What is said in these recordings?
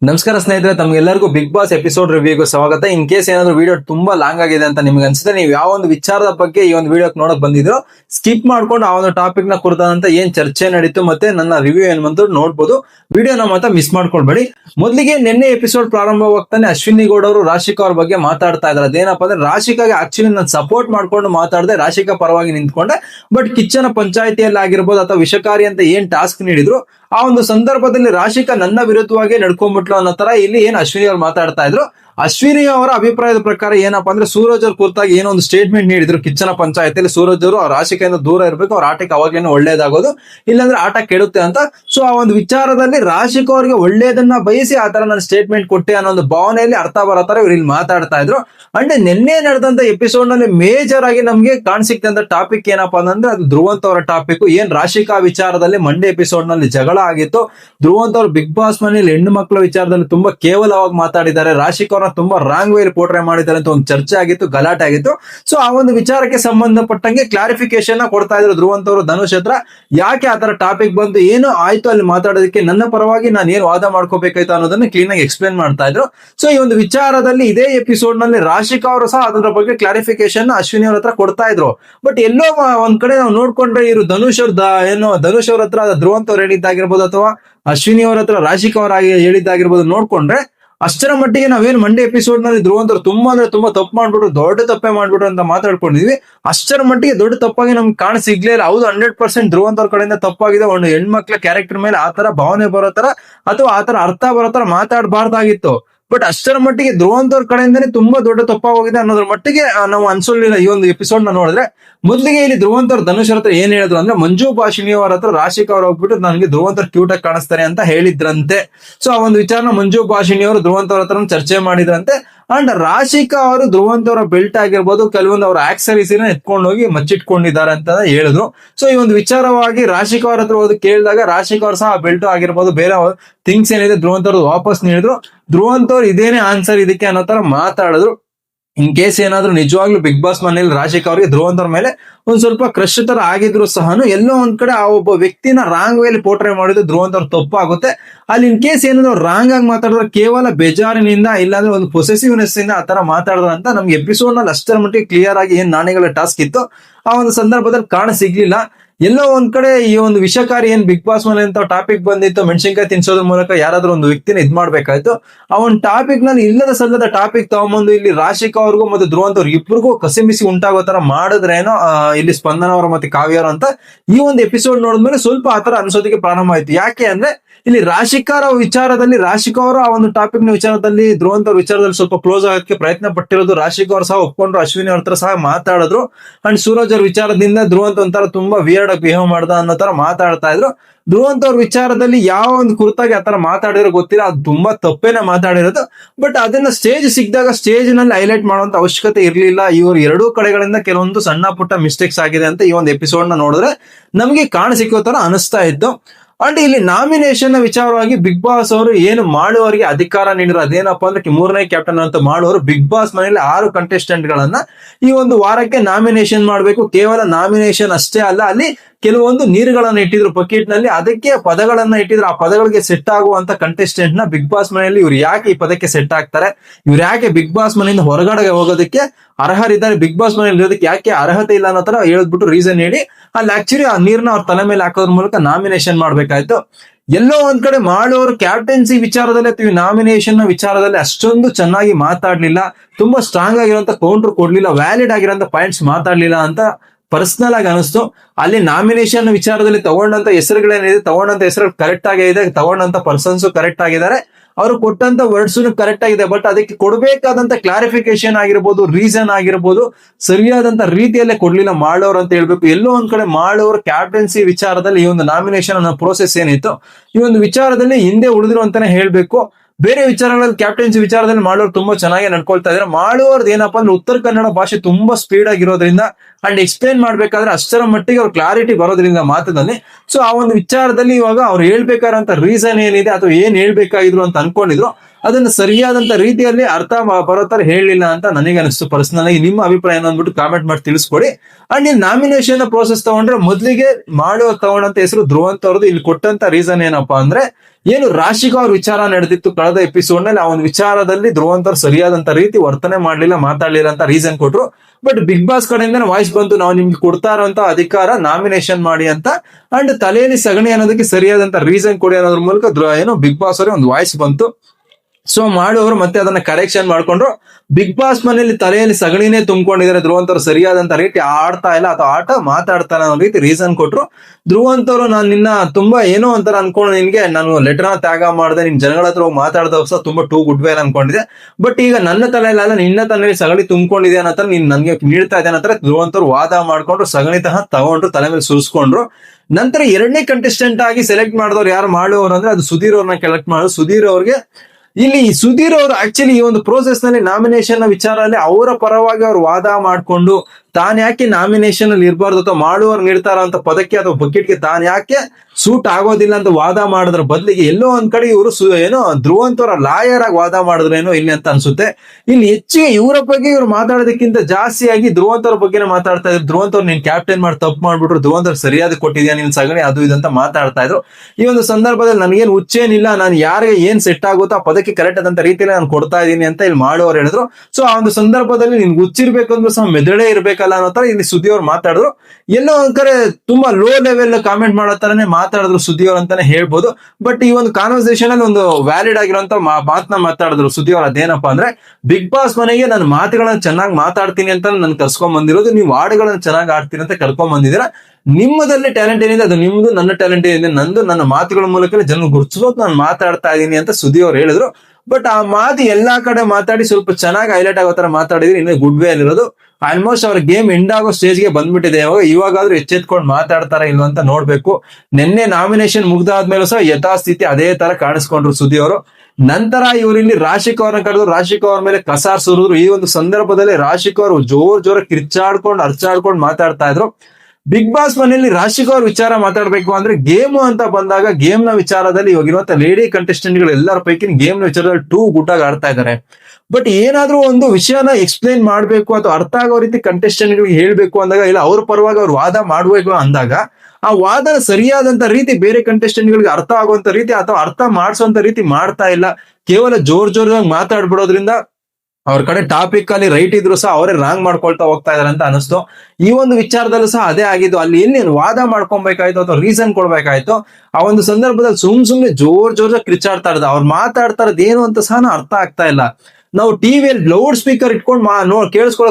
ನಮಸ್ಕಾರ ಸ್ನೇಹಿತರೆ, ತಮಗೆಲ್ಲರಿಗೂ ಬಿಗ್ ಬಾಸ್ ಎಪಿಸೋಡ್ ರಿವ್ಯೂಗೂ ಸ್ವಾಗತ. ಇನ್ ಕೇಸ್ ಏನಾದ್ರು ವಿಡಿಯೋ ತುಂಬಾ ಲಾಂಗ್ ಆಗಿದೆ ಅಂತ ನಿಮ್ಗೆ ಅನ್ಸುತ್ತೆ, ನೀವು ಯಾವ ಒಂದು ವಿಚಾರದ ಬಗ್ಗೆ ಈ ಒಂದು ವಿಡಿಯೋಕ್ ನೋಡಕ್ ಬಂದಿದ್ರು ಸ್ಕಿಪ್ ಮಾಡ್ಕೊಂಡು ಆ ಒಂದು ಟಾಪಿಕ್ನ ಕುರಿತಾದಂತ ಏನ್ ಚರ್ಚೆ ನಡೀತು ಮತ್ತೆ ನನ್ನ ರಿವ್ಯೂ ಏನ್ ಬಂದ್ರು ನೋಡ್ಬೋದು. ವಿಡಿಯೋನ ಮಾತ್ರ ಮಿಸ್ ಮಾಡ್ಕೊಳ್ಬೇಡಿ. ಮೊದಲಿಗೆ ನಿನ್ನೆ ಎಪಿಸೋಡ್ ಪ್ರಾರಂಭವಾಗ್ತಾನೆ ಅಶ್ವಿನಿ ಗೌಡ ಅವರು ರಾಶಿಕಾ ಅವ್ರ ಬಗ್ಗೆ ಮಾತಾಡ್ತಾ ಇದ್ದಾರೆ. ಅದೇನಪ್ಪ ಅಂದ್ರೆ, ರಾಶಿಕಾಗೆ ಆಕ್ಚುಲಿ ನಾನು ಸಪೋರ್ಟ್ ಮಾಡ್ಕೊಂಡು ಮಾತಾಡದೆ, ರಾಶಿಕಾ ಪರವಾಗಿ ನಿಂತ್ಕೊಂಡೆ. ಬಟ್ ಕಿಚ್ಚನ ಪಂಚಾಯತಿಯಲ್ಲಿ ಆಗಿರ್ಬೋದು ಅಥವಾ ವಿಷಕಾರಿ ಅಂತ ಏನ್ ಟಾಸ್ಕ್ ನೀಡಿದ್ರು ಆ ಒಂದು ಸಂದರ್ಭದಲ್ಲಿ ರಾಶಿಕಾ ನನ್ನ ವಿರುದ್ಧವಾಗಿ ನಡ್ಕೊಂಡ್ಬಿಟ್ಲು ಅನ್ನೋ ತರ ಇಲ್ಲಿ ಏನ್ ಅಶ್ವಿನಿ ಅವ್ರು ಮಾತಾಡ್ತಾ ಇದ್ರು. ಅಶ್ವಿನಿ ಅವರ ಅಭಿಪ್ರಾಯದ ಪ್ರಕಾರ ಏನಪ್ಪಾ ಅಂದ್ರೆ ಸೂರಜ್ ಅವ್ರ ಕುರಿತಾಗಿ ಏನೋ ಒಂದು ಸ್ಟೇಟ್ಮೆಂಟ್ ನೀಡಿದ್ರು ಕಿಚ್ಚನ ಪಂಚಾಯತಿಯಲ್ಲಿ. ಸೂರಜ್ ಅವರು ಅವ್ರ ರಾಶಿಕೆಯಿಂದ ದೂರ ಇರಬೇಕು, ಅವ್ರ ಆಟಕ್ಕೆ ಅವಾಗೇನು ಒಳ್ಳೇದಾಗೋದು, ಇಲ್ಲಾಂದ್ರೆ ಆಟ ಕೆಡುತ್ತೆ ಅಂತ. ಸೊ ಆ ಒಂದು ವಿಚಾರದಲ್ಲಿ ರಾಶಿಕ್ ಅವರಿಗೆ ಒಳ್ಳೇದನ್ನ ಬಯಸಿ ಆ ತರ ನಾನು ಸ್ಟೇಟ್ಮೆಂಟ್ ಕೊಟ್ಟೆ ಅನ್ನೋ ಒಂದು ಭಾವನೆಯಲ್ಲಿ ಅರ್ಥ ಬರೋ ತರ ಇವ್ರು ಇಲ್ಲಿ ಮಾತಾಡ್ತಾ ಇದ್ರು. ಅಂಡ್ ನಿನ್ನೆ ನಡೆದಂತ ಎಪಿಸೋಡ್ನಲ್ಲಿ ಮೇಜರ್ ಆಗಿ ನಮ್ಗೆ ಕಾಣಿಸಿಕ್ತಂತ ಟಾಪಿಕ್ ಏನಪ್ಪಾ ಅಂದ್ರೆ ಅದು ಧ್ರುವಂತ ಅವರ ಟಾಪಿಕ್ ಏನ್ ರಾಶಿಕಾ ವಿಚಾರದಲ್ಲಿ ಮಂಡೆ ಎಪಿಸೋಡ್ನಲ್ಲಿ ಜಗಳ ಆಗಿತ್ತು. ಧ್ರುವಂತ ಅವರು ಬಿಗ್ ಬಾಸ್ ಮನೆಯಲ್ಲಿ ಹೆಣ್ಣು ಮಕ್ಕಳ ವಿಚಾರದಲ್ಲಿ ತುಂಬಾ ಕೇವಲವಾಗಿ ಮಾತಾಡಿದ್ದಾರೆ. ರಾಶಿಕಾ ಅವ್ರನ್ನ ತುಂಬಾ ರಾಂಗ್ ವೇಲಿ ಪೋಟ್ರೆ ಮಾಡಿದ್ದಾರೆ ಅಂತ ಒಂದು ಚರ್ಚೆ ಆಗಿತ್ತು, ಗಲಾಟೆ ಆಗಿತ್ತು. ಸೊ ಆ ಒಂದು ವಿಚಾರಕ್ಕೆ ಸಂಬಂಧಪಟ್ಟಂಗೆ ಕ್ಲಾರಿಫಿಕೇಶನ್ ಕೊಡ್ತಾ ಇದ್ರು ಧ್ರುವಂತ್ ಅವರು, ಧನುಷ್ ಹತ್ರ. ಯಾಕೆ ಆತರ ತರ ಟಾಪಿಕ್ ಬಂತು, ಏನು ಆಯ್ತು ಅಲ್ಲಿ ಮಾತಾಡೋದಕ್ಕೆ? ನನ್ನ ಪರವಾಗಿ ನಾನು ಏನು ವಾದ ಮಾಡ್ಕೋಬೇಕಾಯ್ತು ಅನ್ನೋದನ್ನ ಕ್ಲೀನ್ ಆಗಿ ಎಕ್ಸ್ಪ್ಲೇನ್ ಮಾಡ್ತಾ ಇದ್ರು. ಸೊ ಈ ಒಂದು ವಿಚಾರದಲ್ಲಿ ಇದೇ ಎಪಿಸೋಡ್ನಲ್ಲಿ ರಾಶಿಕಾ ಅವರು ಸಹ ಅದರ ಬಗ್ಗೆ ಕ್ಲಾರಿಫಿಕೇಶನ್ ಅಶ್ವಿನಿ ಅವ್ರ ಹತ್ರ ಕೊಡ್ತಾ ಇದ್ರು. ಬಟ್ ಎಲ್ಲೋ ಒಂದ್ ಕಡೆ ನಾವು ನೋಡ್ಕೊಂಡ್ರೆ ಇವರು ಧನುಷ್ ಅವ್ರ ಏನು ಧನುಷ್ ಅವ್ರ ಹತ್ರ ಧ್ರುವಂತ್ ಅವ್ರು ಹೇಳಿದ್ದಾಗಿರ್ಬೋದು ಅಥವಾ ಅಶ್ವಿನಿ ಅವ್ರ ಹತ್ರ ರಾಶಿಕಾ ಅವರಾಗಿ ಹೇಳಿದ್ದಾಗಿರ್ಬೋದು ನೋಡ್ಕೊಂಡ್ರೆ ಅಷ್ಟರ ಮಟ್ಟಿಗೆ ನಾವೇನು ಮಂಡೇ ಎಪಿಸೋಡ್ನಲ್ಲಿ ಧ್ರುವಂತರ ತುಂಬಾ ಅಂದ್ರೆ ತುಂಬಾ ತಪ್ಪು ಮಾಡ್ಬಿಟ್ರು, ದೊಡ್ಡ ತಪ್ಪೆ ಮಾಡ್ಬಿಟ್ರು ಅಂತ ಮಾತಾಡ್ಕೊಂಡಿದ್ವಿ. ಅಷ್ಟರ ಮಟ್ಟಿಗೆ ದೊಡ್ಡ ತಪ್ಪಾಗಿ ನಮ್ಗೆ ಕಾಣ ಸಿಗ್ಲೇ ಇಲ್ಲ. ಹೌದು ಹಂಡ್ರೆಡ್ ಪರ್ಸೆಂಟ್ ಧ್ರುವಂತರ ಕಡೆಯಿಂದ ತಪ್ಪಾಗಿದೆ. ಒಂದು ಹೆಣ್ಮಕ್ಳ ಕ್ಯಾರೆಕ್ಟರ್ ಮೇಲೆ ಆ ತರ ಭಾವನೆ ಬರೋ ತರ ಅಥವಾ ಆ ತರ ಅರ್ಥ ಬರೋ ತರ ಮಾತಾಡಬಾರ್ದಾಗಿತ್ತು. ಬಟ್ ಅಷ್ಟರ ಮಟ್ಟಿಗೆ ಧ್ರುವಂತ್ ಅವ್ರ ಕಡೆಯಿಂದನೇ ತುಂಬಾ ದೊಡ್ಡ ತಪ್ಪಾಗೋಗಿದೆ ಅನ್ನೋದ್ರ ಮಟ್ಟಿಗೆ ನಾವು ಅನ್ಸೋಲಿಲ್ಲ ಈ ಒಂದು ಎಪಿಸೋಡ್ನ ನೋಡಿದ್ರೆ. ಮೊದಲಿಗೆ ಇಲ್ಲಿ ಧ್ರುವಂತ್ ಅವ್ರ ಧನುಷ್ ಹತ್ರ ಏನ್ ಹೇಳಿದ್ರು ಅಂದ್ರೆ, ಮಂಜು ಭಾಷಿಣಿ ಅವರ ಹತ್ರ ರಾಶಿಕಾ ಅವ್ರು ಹೋಗ್ಬಿಟ್ಟು ನನಗೆ ಧ್ರುವಂತ್ ಅವ್ರು ಕ್ಯೂಟ್ ಆಗಿ ಕಾಣಿಸ್ತಾರೆ ಅಂತ ಹೇಳಿದ್ರಂತೆ. ಸೊ ಆ ಒಂದು ವಿಚಾರನ ಮಂಜು ಭಾಷಿಣಿ ಅವರು ಧ್ರುವಂತ್ ಅವ್ರ ಹತ್ರ ಚರ್ಚೆ ಮಾಡಿದ್ರಂತೆ. ಅಂಡ್ ರಾಶಿಕಾ ಅವರು ಧ್ರುವಂತ್ ಅವರ ಬೆಲ್ಟ್ ಆಗಿರ್ಬೋದು ಕೆಲವೊಂದು ಅವರ ಆಕ್ಸರೀಸ್ ಎತ್ಕೊಂಡು ಹೋಗಿ ಮಚ್ಚಿಟ್ಕೊಂಡಿದ್ದಾರೆ ಅಂತ ಹೇಳಿದ್ರು. ಸೊ ಈ ಒಂದು ವಿಚಾರವಾಗಿ ರಾಶಿಕಾ ಅವ್ರ ಹತ್ರ ಹೋದ್ ಕೇಳಿದಾಗ ರಾಶಿಕಾ ಅವ್ರು ಸಹ ಬೆಲ್ಟ್ ಆಗಿರ್ಬೋದು. ಬೇರೆ ಥಿಂಗ್ಸ್ ಏನಿದೆ ಧ್ರುವಂತ್ ವಾಪಸ್ ನೀಡಿದ್ರು. ಧ್ರುವಂತ್ ಅವ್ರು ಇದೇನೇ ಆನ್ಸರ್ ಇದಕ್ಕೆ ಅನ್ನೋ ತರ ಮಾತಾಡಿದ್ರು. ಇನ್ ಕೇಸ್ ಏನಾದ್ರು ನಿಜವಾಗ್ಲೂ ಬಿಗ್ ಬಾಸ್ ಮನೆಯಲ್ಲಿ ರಾಶಿಕಾ ಅವ್ರಿಗೆ ಧ್ರುವಂತರ ಮೇಲೆ ಒಂದ್ ಸ್ವಲ್ಪ ಕ್ರಶ್ ತರ ಆಗಿದ್ರು ಸಹ ಎಲ್ಲೋ ಒಂದ್ ಕಡೆ ಆ ಒಬ್ಬ ವ್ಯಕ್ತಿನ ರಾಂಗ್ ವೇಲಿ ಪೋಟ್ರೆ ಮಾಡಿದ್ರೆ ಧ್ರುವಂತರ ತಪ್ಪು ತಪ್ಪಾಗುತ್ತೆ. ಅಲ್ಲಿ ಇನ್ ಕೇಸ್ ಏನಾದ್ರು ರಾಂಗ್ ಆಗಿ ಮಾತಾಡಿದ್ರೆ ಕೇವಲ ಬೇಜಾರಿನಿಂದ ಇಲ್ಲಾಂದ್ರೆ ಒಂದು ಪೊಸೆಸಿವ್ನೆಸ್ ಇಂದ ಆ ತರ ಮಾತಾಡಿದ್ರ ಅಂತ ನಮ್ಗೆ ಎಪಿಸೋಡ್ನಲ್ಲಿ ಅಷ್ಟರ ಮಟ್ಟಿಗೆ ಕ್ಲಿಯರ್ ಆಗಿ ಏನ್ ನಾಣ್ಯಗಳ ಟಾಸ್ಕ್ ಇತ್ತು ಆ ಒಂದು ಸಂದರ್ಭದಲ್ಲಿ ಕಾಣ ಸಿಗ್ಲಿಲ್ಲ. ಎಲ್ಲೋ ಒಂದ್ ಕಡೆ ಈ ಒಂದು ವಿಷಕಾರಿ ಏನ್ ಬಿಗ್ ಬಾಸ್ ಮೇಲೆ ಅಂತ ಟಾಪಿಕ್ ಬಂದಿತ್ತು, ಮೆಣಸಿನ್ಕಾಯಿ ತಿನ್ಸೋದ್ರ ಮೂಲಕ ಯಾರಾದ್ರೂ ಒಂದು ವ್ಯಕ್ತಿನ ಇದ್ ಮಾಡ್ಬೇಕಾಯ್ತು. ಆ ಟಾಪಿಕ್ನಲ್ಲಿ ಇಲ್ಲದ ಸಲ್ಲದ ಟಾಪಿಕ್ ತಗೊಂಬಂದು ಇಲ್ಲಿ ರಾಶಿಕಾ ಅವ್ರಿಗೂ ಮತ್ತೆ ಧ್ರುವಂತ ಅವ್ರಿಗೆ ಇಬ್ಬರಿಗೂ ಕಸಿಮಿಸಿ ಉಂಟಾಗೋ ತರ ಮಾಡಿದ್ರೇನೋ ಇಲ್ಲಿ ಸ್ಪಂದನ ಅವರು ಮತ್ತೆ ಕಾವ್ಯ ಅಂತ ಈ ಒಂದು ಎಪಿಸೋಡ್ ನೋಡಿದ್ಮೇಲೆ ಸ್ವಲ್ಪ ಆತರ ಅನ್ಸೋದಕ್ಕೆ ಪ್ರಾರಂಭ ಆಯ್ತು. ಯಾಕೆ ಅಂದ್ರೆ ಇಲ್ಲಿ ರಾಶಿಕಾರ ವಿಚಾರದಲ್ಲಿ ರಾಶಿಕ ಅವರು ಆ ಒಂದು ಟಾಪಿಕ್ನ ವಿಚಾರದಲ್ಲಿ ಧ್ರುವಂತ ವಿಚಾರದಲ್ಲಿ ಸ್ವಲ್ಪ ಕ್ಲೋಸ್ ಆಗೋಕ್ಕೆ ಪ್ರಯತ್ನ ಪಟ್ಟಿರೋದು ರಾಶಿಕ ಅವರು ಸಹ ಒಪ್ಕೊಂಡ್ರು ಅಶ್ವಿನಿ ಅವ್ರ ಹತ್ರ ಸಹ ಮಾತಾಡಿದ್ರು. ಅಂಡ್ ಸೂರಜ್ ಅವ್ರ ವಿಚಾರದಿಂದ ಧ್ರುವಂತ ಒಂಥರ ತುಂಬಾ ವಿಯರ್ಡ್ ಆಗಿ ಬಿಹೇವ್ ಮಾಡ್ದ ಅನ್ನೋ ತರ ಮಾತಾಡ್ತಾ ಇದ್ರು. ಧ್ರುವಂತ ಅವ್ರ ವಿಚಾರದಲ್ಲಿ ಯಾವ ಒಂದು ಕುರಿತಾಗಿ ಆತರ ಮಾತಾಡಿರೋ ಗೊತ್ತಿಲ್ಲ, ಅದು ತುಂಬಾ ತಪ್ಪೇನೆ ಮಾತಾಡಿರೋದು. ಬಟ್ ಅದನ್ನ ಸ್ಟೇಜ್ ಸಿಕ್ಕಿದಾಗ ಸ್ಟೇಜ್ನಲ್ಲಿ ಹೈಲೈಟ್ ಮಾಡುವಂತ ಅವಶ್ಯಕತೆ ಇರಲಿಲ್ಲ. ಇವರು ಎರಡೂ ಕಡೆಗಳಿಂದ ಕೆಲವೊಂದು ಸಣ್ಣ ಪುಟ್ಟ ಮಿಸ್ಟೇಕ್ಸ್ ಆಗಿದೆ ಅಂತ ಈ ಒಂದು ಎಪಿಸೋಡ್ನ ನೋಡಿದ್ರೆ ನಮಗೆ ಕಾಣ ಸಿಕ್ಕೋ ತರ ಅನಿಸ್ತಾ ಇತ್ತು. ಅಂಡ್ ಇಲ್ಲಿ ನಾಮಿನೇಷನ್ ವಿಚಾರವಾಗಿ ಬಿಗ್ ಬಾಸ್ ಅವರು ಏನು ಮಾಡುವವರಿಗೆ ಅಧಿಕಾರ ನೀಡಿದ್ರು, ಅದೇನಪ್ಪ ಅಂದ್ರೆ ಮೂರನೇ ಕ್ಯಾಪ್ಟನ್ ಅಂತ ಮಾಡುವವರು ಬಿಗ್ ಬಾಸ್ ಮನೆಯಲ್ಲಿ ಆರು ಕಂಟೆಸ್ಟೆಂಟ್ ಗಳನ್ನ ಈ ಒಂದು ವಾರಕ್ಕೆ ನಾಮಿನೇಷನ್ ಮಾಡಬೇಕು. ಕೇವಲ ನಾಮಿನೇಷನ್ ಅಷ್ಟೇ ಅಲ್ಲ, ಅಲ್ಲಿ ಕೆಲವೊಂದು ನೀರುಗಳನ್ನ ಇಟ್ಟಿದ್ರು ಬಕೆಟ್ನಲ್ಲಿ ಅದಕ್ಕೆ ಪದಗಳನ್ನ ಇಟ್ಟಿದ್ರು. ಆ ಪದಗಳಿಗೆ ಸೆಟ್ ಆಗುವಂತ ಕಂಟೆಸ್ಟೆಂಟ್ನ ಬಿಗ್ ಬಾಸ್ ಮನೆಯಲ್ಲಿ ಇವ್ರು ಯಾಕೆ ಈ ಪದಕ್ಕೆ ಸೆಟ್ ಆಗ್ತಾರೆ? ಇವ್ರು ಯಾಕೆ ಬಿಗ್ ಬಾಸ್ ಮನೆಯಿಂದ ಹೊರಗಡೆ ಹೋಗೋದಕ್ಕೆ ಅರ್ಹರಿದ್ದಾರೆ? ಬಿಗ್ ಬಾಸ್ ಮನೆಯಲ್ಲಿ ಇರೋದಕ್ಕೆ ಯಾಕೆ ಅರ್ಹತೆ ಇಲ್ಲ ಅನ್ನೋ ತರ ಹೇಳ್ಬಿಟ್ಟು ರೀಸನ್ ಹೇಳಿ ಅಲ್ಲಿ ಆಕ್ಚುಲಿ ಆ ನೀರ್ನ ಅವ್ರ ತಲೆ ಮೇಲೆ ಹಾಕೋದ್ರ ಮೂಲಕ ನಾಮಿನೇಷನ್ ಮಾಡ್ಬೇಕಾಯ್ತು. ಎಲ್ಲೋ ಒಂದ್ ಕಡೆ ಮಾಡೋರು ಕ್ಯಾಪ್ಟನ್ಸಿ ವಿಚಾರದಲ್ಲಿ ಅಥವಾ ನಾಮಿನೇಷನ್ ವಿಚಾರದಲ್ಲಿ ಅಷ್ಟೊಂದು ಚೆನ್ನಾಗಿ ಮಾತಾಡ್ಲಿಲ್ಲ. ತುಂಬಾ ಸ್ಟ್ರಾಂಗ್ ಆಗಿರುವಂತ ಕೌಂಟರ್ ಕೊಡ್ಲಿಲ್ಲ ವ್ಯಾಲಿಡ್ ಆಗಿರೋಂತ ಪಾಯಿಂಟ್ಸ್ ಮಾತಾಡ್ಲಿಲ್ಲ ಅಂತ ಪರ್ಸನಲ್ ಆಗಿ ಅನಿಸ್ತು. ಅಲ್ಲಿ ನಾಮಿನೇಷನ್ ವಿಚಾರದಲ್ಲಿ ತಗೊಂಡಂತ ಹೆಸರುಗಳೇನಿದೆ, ತಗೊಂಡಂತ ಹೆಸರು ಕರೆಕ್ಟ್ ಆಗೇ ಇದೆ ತಗೊಂಡಂತ ಪರ್ಸನ್ಸ್ ಕರೆಕ್ಟ್ ಆಗಿದ್ದಾರೆ. ಅವರು ಕೊಟ್ಟಂತ ವರ್ಡ್ಸ್ ಕರೆಕ್ಟ್ ಆಗಿದೆ. ಬಟ್ ಅದಕ್ಕೆ ಕೊಡಬೇಕಾದಂತ ಕ್ಲಾರಿಫಿಕೇಶನ್ ಆಗಿರ್ಬೋದು ರೀಸನ್ ಆಗಿರ್ಬೋದು, ಸರಿಯಾದಂತ ರೀತಿಯಲ್ಲೇ ಕೊಡ್ಲಿಲ್ಲ ಮಾಡೋರು ಅಂತ ಹೇಳ್ಬೇಕು. ಎಲ್ಲೋ ಒಂದ್ ಕಡೆ ಮಾಡೋರು ಕ್ಯಾಪ್ಟನ್ಸಿ ವಿಚಾರದಲ್ಲಿ ಈ ಒಂದು ನಾಮಿನೇಷನ್ ಅನ್ನೋ ಪ್ರೋಸೆಸ್ ಏನಿತ್ತು, ಈ ಒಂದು ವಿಚಾರದಲ್ಲಿ ಹಿಂದೆ ಉಳಿದಿರುವಂತಾನೆ ಹೇಳ್ಬೇಕು. ಬೇರೆ ವಿಚಾರಗಳಲ್ಲಿ ಕ್ಯಾಪ್ಟನ್ಸಿ ವಿಚಾರದಲ್ಲಿ ಮಾಡೋರು ತುಂಬಾ ಚೆನ್ನಾಗಿ ನಡ್ಕೊಳ್ತಾ ಇದ್ದಾರೆ ಮಾಡುವವ್ರದ್ದು ಏನಪ್ಪಾ ಅಂದ್ರೆ ಉತ್ತರ ಕನ್ನಡ ಭಾಷೆ ತುಂಬಾ ಸ್ಪೀಡ್ ಆಗಿರೋದ್ರಿಂದ ಅಂಡ್ ಎಕ್ಸ್ಪ್ಲೈನ್ ಮಾಡ್ಬೇಕಾದ್ರೆ ಅಷ್ಟರ ಮಟ್ಟಿಗೆ ಅವ್ರು ಕ್ಲಾರಿಟಿ ಬರೋದ್ರಿಂದ ಮಾತದಲ್ಲಿ ಸೊ ಆ ಒಂದು ವಿಚಾರದಲ್ಲಿ ಇವಾಗ ಅವ್ರು ಹೇಳ್ಬೇಕಾದಂತ ರೀಸನ್ ಏನಿದೆ ಅಥವಾ ಏನ್ ಹೇಳ್ಬೇಕಾಗಿದ್ರು ಅಂತ ಅನ್ಕೊಂಡಿದ್ರು. ಅದನ್ನ ಸರಿಯಾದಂತ ರೀತಿಯಲ್ಲಿ ಅರ್ಥ ಬರೋ ತರ ಹೇಳಿಲ್ಲ ಅಂತ ನನಗೆ ಅನಿಸ್ತು ಪರ್ಸನಲ್ ಆಗಿ ನಿಮ್ಮ ಅಭಿಪ್ರಾಯ ಅಂದ್ಬಿಟ್ಟು ಕಾಮೆಂಟ್ ಮಾಡಿ ತಿಳಿಸ್ಕೊಡಿ. ಅಂಡ್ ಈ ನಾಮಿನೇಷನ್ ಪ್ರೋಸೆಸ್ ತಗೊಂಡ್ರೆ ಮೊದಲಿಗೆ ಮಾಡುವ ತಗೊಂಡಂತ ಹೆಸರು ಧ್ರುವಂತ ಅವ್ರದ್ದು ಇಲ್ಲಿ ಕೊಟ್ಟಂತ ರೀಸನ್ ಏನಪ್ಪಾ ಅಂದ್ರೆ ಏನು ರಾಶಿಗೂ ಅವ್ರ ವಿಚಾರ ನಡೆದಿತ್ತು ಕಳೆದ ಎಪಿಸೋಡ್ನಲ್ಲಿ ಆ ಒಂದು ವಿಚಾರದಲ್ಲಿ ಧ್ರುವಂತರ್ ಸರಿಯಾದಂತ ರೀತಿ ವರ್ತನೆ ಮಾಡ್ಲಿಲ್ಲ, ಮಾತಾಡ್ಲಿಲ್ಲ ಅಂತ ರೀಸನ್ ಕೊಟ್ರು. ಬಟ್ ಬಿಗ್ ಬಾಸ್ ಕಡೆಯಿಂದ ವಾಯ್ಸ್ ಬಂತು, ನಾವು ನಿಮ್ಗೆ ಕೊಡ್ತಾ ಇರೋಂತ ಅಧಿಕಾರ ನಾಮಿನೇಷನ್ ಮಾಡಿ ಅಂತ. ಅಂಡ್ ತಲೆಯಲ್ಲಿ ಸಗಣಿ ಅನ್ನೋದಕ್ಕೆ ಸರಿಯಾದಂತ ರೀಸನ್ ಕೊಡಿ ಅನ್ನೋದ್ರ ಮೂಲಕ ಏನು ಬಿಗ್ ಬಾಸ್ ಅವರೇ ಒಂದು ವಾಯ್ಸ್ ಬಂತು. ಸೊ ಮಾಡುವವರು ಮತ್ತೆ ಅದನ್ನ ಕರೆಕ್ಷನ್ ಮಾಡ್ಕೊಂಡ್ರು ಬಿಗ್ ಬಾಸ್ ಮನೆಯಲ್ಲಿ ತಲೆಯಲ್ಲಿ ಸಗಣಿನೇ ತುಂಬಿಕೊಂಡಿದ್ದಾರೆ. ಧ್ರುವಂತವ್ರು ಸರಿಯಾದಂತ ರೀತಿ ಆಡ್ತಾ ಇಲ್ಲ. ಅಥವಾ ಆಟ ಮಾತಾಡ್ತಾ ಅನ್ನೋ ರೀತಿ ರೀಸನ್ ಕೊಟ್ರು. ಧ್ರುವಂತರು ನಾನು ನಿನ್ನ ತುಂಬಾ ಏನೋ ಅಂತಾರ ಅನ್ಕೊಂಡು ನಿನ್ಗೆ. ನಾನು ಲೆಟರ್ ತ್ಯಾಗ ಮಾಡಿದೆ, ನಿನ್ ಜನಗಳ ಹತ್ರ ಹೋಗಿ ಮಾತಾಡಿದ ಸಹ ತುಂಬಾ ಟೂ ಗುಡ್ ವೇಲ್ ಅನ್ಕೊಂಡಿದೆ ಬಟ್ ಈಗ ನನ್ನ ತಲೆಯಲ್ಲಿ ನಿನ್ನ ತಲೆಯಲ್ಲಿ ಸಗಣಿ ತುಂಬಿಕೊಂಡಿದೆ ಅನ್ನೋ ನೀನ್ ನನ್ಗೆ ನೀಡ್ತಾ ಇದೆ ಅನ್ನೋ ಧ್ರುವಂತರು ವಾದ ಮಾಡ್ಕೊಂಡ್ರು, ಸಗಣಿ ತಹ ತಗೊಂಡ್ರು, ತಲೆ ಮೇಲೆ ಸುರಿಸ್ಕೊಂಡ್ರು. ನಂತರ ಎರಡನೇ ಕಂಟೆಸ್ಟೆಂಟ್ ಆಗಿ ಸೆಲೆಕ್ಟ್ ಮಾಡಿದವ್ರು ಯಾರು? ಮಾಡುವವರು ಅಂದ್ರೆ ಅದು ಸುಧೀರ್ ಅವ್ರನ್ನ ಕಲೆಕ್ಟ್ ಮಾಡೋದು ಸುಧೀರ್ ಅವ್ರಿಗೆ ಇಲ್ಲಿ ಸುಧೀರ್ ಅವರು ಆಕ್ಚುಲಿ ಈ ಒಂದು ಪ್ರೋಸೆಸ್ನಲ್ಲಿ ನಾಮಿನೇಷನ್ ವಿಚಾರದಲ್ಲಿ ಅವರ ಪರವಾಗಿ ಅವರು ವಾದ ಮಾಡ್ಕೊಂಡು ತಾನ್ ಯಾಕೆ ನಾಮಿನೇಷನ್ ಅಲ್ಲಿ ಇರಬಾರ್ದು ಅಥವಾ ಮಾಡುವವ್ರು ನೀಡ್ತಾರ ಅಂತ ಪದಕ್ಕೆ ಅಥವಾ ಬಕೆಟ್ಗೆ ತಾನ್ ಯಾಕೆ ಸೂಟ್ ಆಗೋದಿಲ್ಲ ಅಂತ ವಾದ ಮಾಡಿದ್ರ ಬದಲಿಗೆ ಎಲ್ಲೋ ಒಂದ್ ಕಡೆ ಇವರು ಏನೋ ಧ್ರುವಂತವರ ಲಾಯರ್ ಆಗಿ ವಾದ ಮಾಡಿದ್ರೇನೋ ಇಲ್ಲಿ ಅಂತ ಅನ್ಸುತ್ತೆ. ಇಲ್ಲಿ ಹೆಚ್ಚಿಗೆ ಇವರ ಬಗ್ಗೆ ಇವ್ರು ಮಾತಾಡೋದಕ್ಕಿಂತ ಜಾಸ್ತಿಯಾಗಿ ಧ್ರುವಂತವ್ರ ಬಗ್ಗೆನೇ ಮಾತಾಡ್ತಾ ಇದ್ರು. ಧ್ರುವಂತವ್ರು ನೀನ್ ಕ್ಯಾಪ್ಟನ್ ಮಾಡಿ ತಪ್ಪು ಮಾಡ್ಬಿಟ್ರು, ಧ್ರುವಂತವ್ರು ಸರಿಯಾದ ಕೊಟ್ಟಿದ್ಯಾ ನೀನ್ ಸಗಣಿ? ಅದು ಇದಂತ ಮಾತಾಡ್ತಾ ಇದ್ರು. ಈ ಒಂದು ಸಂದರ್ಭದಲ್ಲಿ ನನಗೇನು ಹುಚ್ಚೇನಿಲ್ಲ, ನಾನು ಯಾರಿಗೆ ಏನ್ ಸೆಟ್ ಆಗುತ್ತೋ ಆ ಪದಕ್ಕೆ ಕರೆಕ್ಟ್ ಆದಂತ ರೀತಿಯಲ್ಲಿ ನಾನು ಕೊಡ್ತಾ ಇದ್ದೀನಿ ಅಂತ ಇಲ್ಲಿ ಮಾಡುವವರು ಹೇಳಿದ್ರು. ಸೊ ಆ ಒಂದು ಸಂದರ್ಭದಲ್ಲಿ ನಿನ್ಗೆ ಹುಚ್ಚಿರ್ಬೇಕಂದ್ರೂ ಸಹ ಮೆದುಳೇ ಇರ್ಬೇಕಲ್ಲ ಅನ್ನೋ ತರ ಇಲ್ಲಿ ಸುದ್ದಿ ಅವ್ರು ಮಾತಾಡಿದ್ರು. ಎಲ್ಲೋ ಒಂದ್ ಕಡೆ ತುಂಬಾ ಲೋ ಲೆವೆಲ್ ಕಾಮೆಂಟ್ ಮಾಡೋ ತರನೇ ಮಾತಾಡಿದ್ರು ಸುದ್ದಿ ಅಂತಾನೆ ಹೇಳ್ಬೋದು. ಬಟ್ ಈ ಒಂದು ಕಾನ್ವರ್ಸೇಷನ್ ಅಲ್ಲಿ ಒಂದು ವ್ಯಾಲಿಡ್ ಆಗಿರುವಂತ ಮಾತನ್ನ ಮಾತಾಡಿದ್ರು ಸುದ್ದಿ ಅವ್ರು ಅದೇನಪ್ಪಾ ಅಂದ್ರೆ ಬಿಗ್ ಬಾಸ್ ಮನೆಗೆ ನಾನು ಮಾತುಗಳನ್ನ ಚೆನ್ನಾಗಿ ಮಾತಾಡ್ತೀನಿ ಅಂತ ನನ್ ಕರ್ಸ್ಕೊಂಡ್ ಬಂದಿರೋದು ನೀವು ಹಾಡುಗಳನ್ನ ಚೆನ್ನಾಗಿ ಆಡ್ತೀನಿ ಅಂತ ಕರ್ಕೊಂಡ್ ಬಂದಿದ್ದೀರಾ ನಿಮ್ಮದಲ್ಲಿ ಟ್ಯಾಲೆಂಟ್ ಏನಿದೆ, ಅದು ನಿಮ್ದು ನನ್ನ ಟ್ಯಾಲೆಂಟ್ ಏನಿದೆ, ನಂದು ನನ್ನ ಮಾತುಗಳ ಮೂಲಕ ಜನ ಗುರುತಿಸೋದು ನಾನು ಮಾತಾಡ್ತಾ ಇದ್ದೀನಿ ಅಂತ ಸುದ್ದಿ ಅವ್ರು ಹೇಳಿದ್ರು. ಬಟ್ ಆ ಮಾತು ಎಲ್ಲಾ ಕಡೆ ಮಾತಾಡಿ ಸ್ವಲ್ಪ ಚೆನ್ನಾಗಿ ಹೈಲೈಟ್ ಆಗೋ ತರ ಮಾತಾಡಿದ್ರೆ ಇನ್ನು ಗುಡ್ ವೇ ಅಲ್ಲಿರೋದು. ಆಲ್ಮೋಸ್ಟ್ ಅವ್ರ ಗೇಮ್ ಎಂಡ್ ಆಗೋ ಸ್ಟೇಜ್ಗೆ ಬಂದ್ಬಿಟ್ಟಿದೆ. ಇವಾಗ ಇವಾಗಾದ್ರೂ ಎಚ್ಚೆತ್ಕೊಂಡು ಮಾತಾಡ್ತಾರ ಇಲ್ವ ಅಂತ ನೋಡ್ಬೇಕು. ನಿನ್ನೆ ನಾಮಿನೇಷನ್ ಮುಗ್ದಾದ್ಮೇಲೆ ಸಹ ಯಥಾಸ್ಥಿತಿ ಅದೇ ತರ ಕಾಣಿಸ್ಕೊಂಡ್ರು ಸುದ್ದಿ ಅವರು ನಂತರ ಇವರು ಇಲ್ಲಿ ರಾಶಿಕ್ ಅವ್ರನ್ನ ಕರೆದು ರಾಶಿಕ್ ಅವ್ರ ಮೇಲೆ ಕಸಾರ್ ಸುರಿದ್ರು. ಈ ಒಂದು ಸಂದರ್ಭದಲ್ಲಿ ರಾಶಿಕ್ ಅವರು ಜೋರ್ ಜೋರ ಕಿರ್ಚಾಡ್ಕೊಂಡು, ಅರ್ಚಾಡ್ಕೊಂಡು ಮಾತಾಡ್ತಾ ಇದ್ರು. ಬಿಗ್ ಬಾಸ್ ಮನೆಯಲ್ಲಿ ರಾಶಿಕ್ ಅವ್ರ ವಿಚಾರ ಮಾತಾಡ್ಬೇಕು ಅಂದ್ರೆ ಗೇಮ್ ಅಂತ ಬಂದಾಗ ಗೇಮ್ನ ವಿಚಾರದಲ್ಲಿ ಇವಾಗ ಇರುವಂತ ಲೇಡಿ ಕಂಟೆಸ್ಟೆಂಟ್ಗಳು ಎಲ್ಲರ ಪೈಕಿ ಗೇಮ್ನ ವಿಚಾರದಲ್ಲಿ ಟೂ ಗುಟ್ಟಾಗಿ ಆಡ್ತಾ ಇದ್ದಾರೆ ಬಟ್ ಏನಾದ್ರೂ ಒಂದು ವಿಷಯನ ಎಕ್ಸ್ಪ್ಲೈನ್ ಮಾಡ್ಬೇಕು ಅಥವಾ ಅರ್ಥ ಆಗೋ ರೀತಿ ಕಂಟೆಸ್ಟೆಂಟ್ ಗಳಿಗೆ ಹೇಳ್ಬೇಕು ಅಂದಾಗ ಇಲ್ಲ, ಅವ್ರ ಪರವಾಗಿ ಅವ್ರು ವಾದ ಮಾಡ್ಬೇಕು ಅಂದಾಗ ಆ ವಾದನ ಸರಿಯಾದಂತ ರೀತಿ ಬೇರೆ ಕಂಟೆಸ್ಟೆಂಟ್ ಗಳಿಗೆ ಅರ್ಥ ಆಗುವಂತ ರೀತಿ ಅಥವಾ ಅರ್ಥ ಮಾಡಿಸುವಂತ ರೀತಿ ಮಾಡ್ತಾ ಇಲ್ಲ. ಕೇವಲ ಜೋರ್ ಜೋರಾಗಿ ಮಾತಾಡ್ಬಿಡೋದ್ರಿಂದ ಅವ್ರ ಕಡೆ ಟಾಪಿಕ್ ಅಲ್ಲಿ ರೈಟ್ ಇದ್ರು ಸಹ ಅವರೇ ರಾಂಗ್ ಮಾಡ್ಕೊಳ್ತಾ ಹೋಗ್ತಾ ಇದಾರೆ ಅಂತ ಅನಿಸ್ತು ಈ ಒಂದು ವಿಚಾರದಲ್ಲೂ ಸಹ ಅದೇ ಆಗಿದ್ದು, ಅಲ್ಲಿ ಎಲ್ಲಿ ವಾದ ಮಾಡ್ಕೊಬೇಕಾಯ್ತು ಅಥವಾ ರೀಸನ್ ಕೊಡ್ಬೇಕಾಯ್ತು, ಆ ಒಂದು ಸಂದರ್ಭದಲ್ಲಿ ಸುಮ್ ಸುಮ್ನೆ ಜೋರ್ ಜೋರ್ ಕಿರ್ಚಾಡ್ತಾ ಇರೋದು. ಅವ್ರು ಮಾತಾಡ್ತಾ ಇರೋದು ಏನು ಅಂತ ಸಹ ಅರ್ಥ ಆಗ್ತಾ ಇಲ್ಲ. ನಾವು ಟಿವಿಯಲ್ಲಿ ಲೌಡ್ ಸ್ಪೀಕರ್ ಇಟ್ಕೊಂಡು ಮಾ ನೋ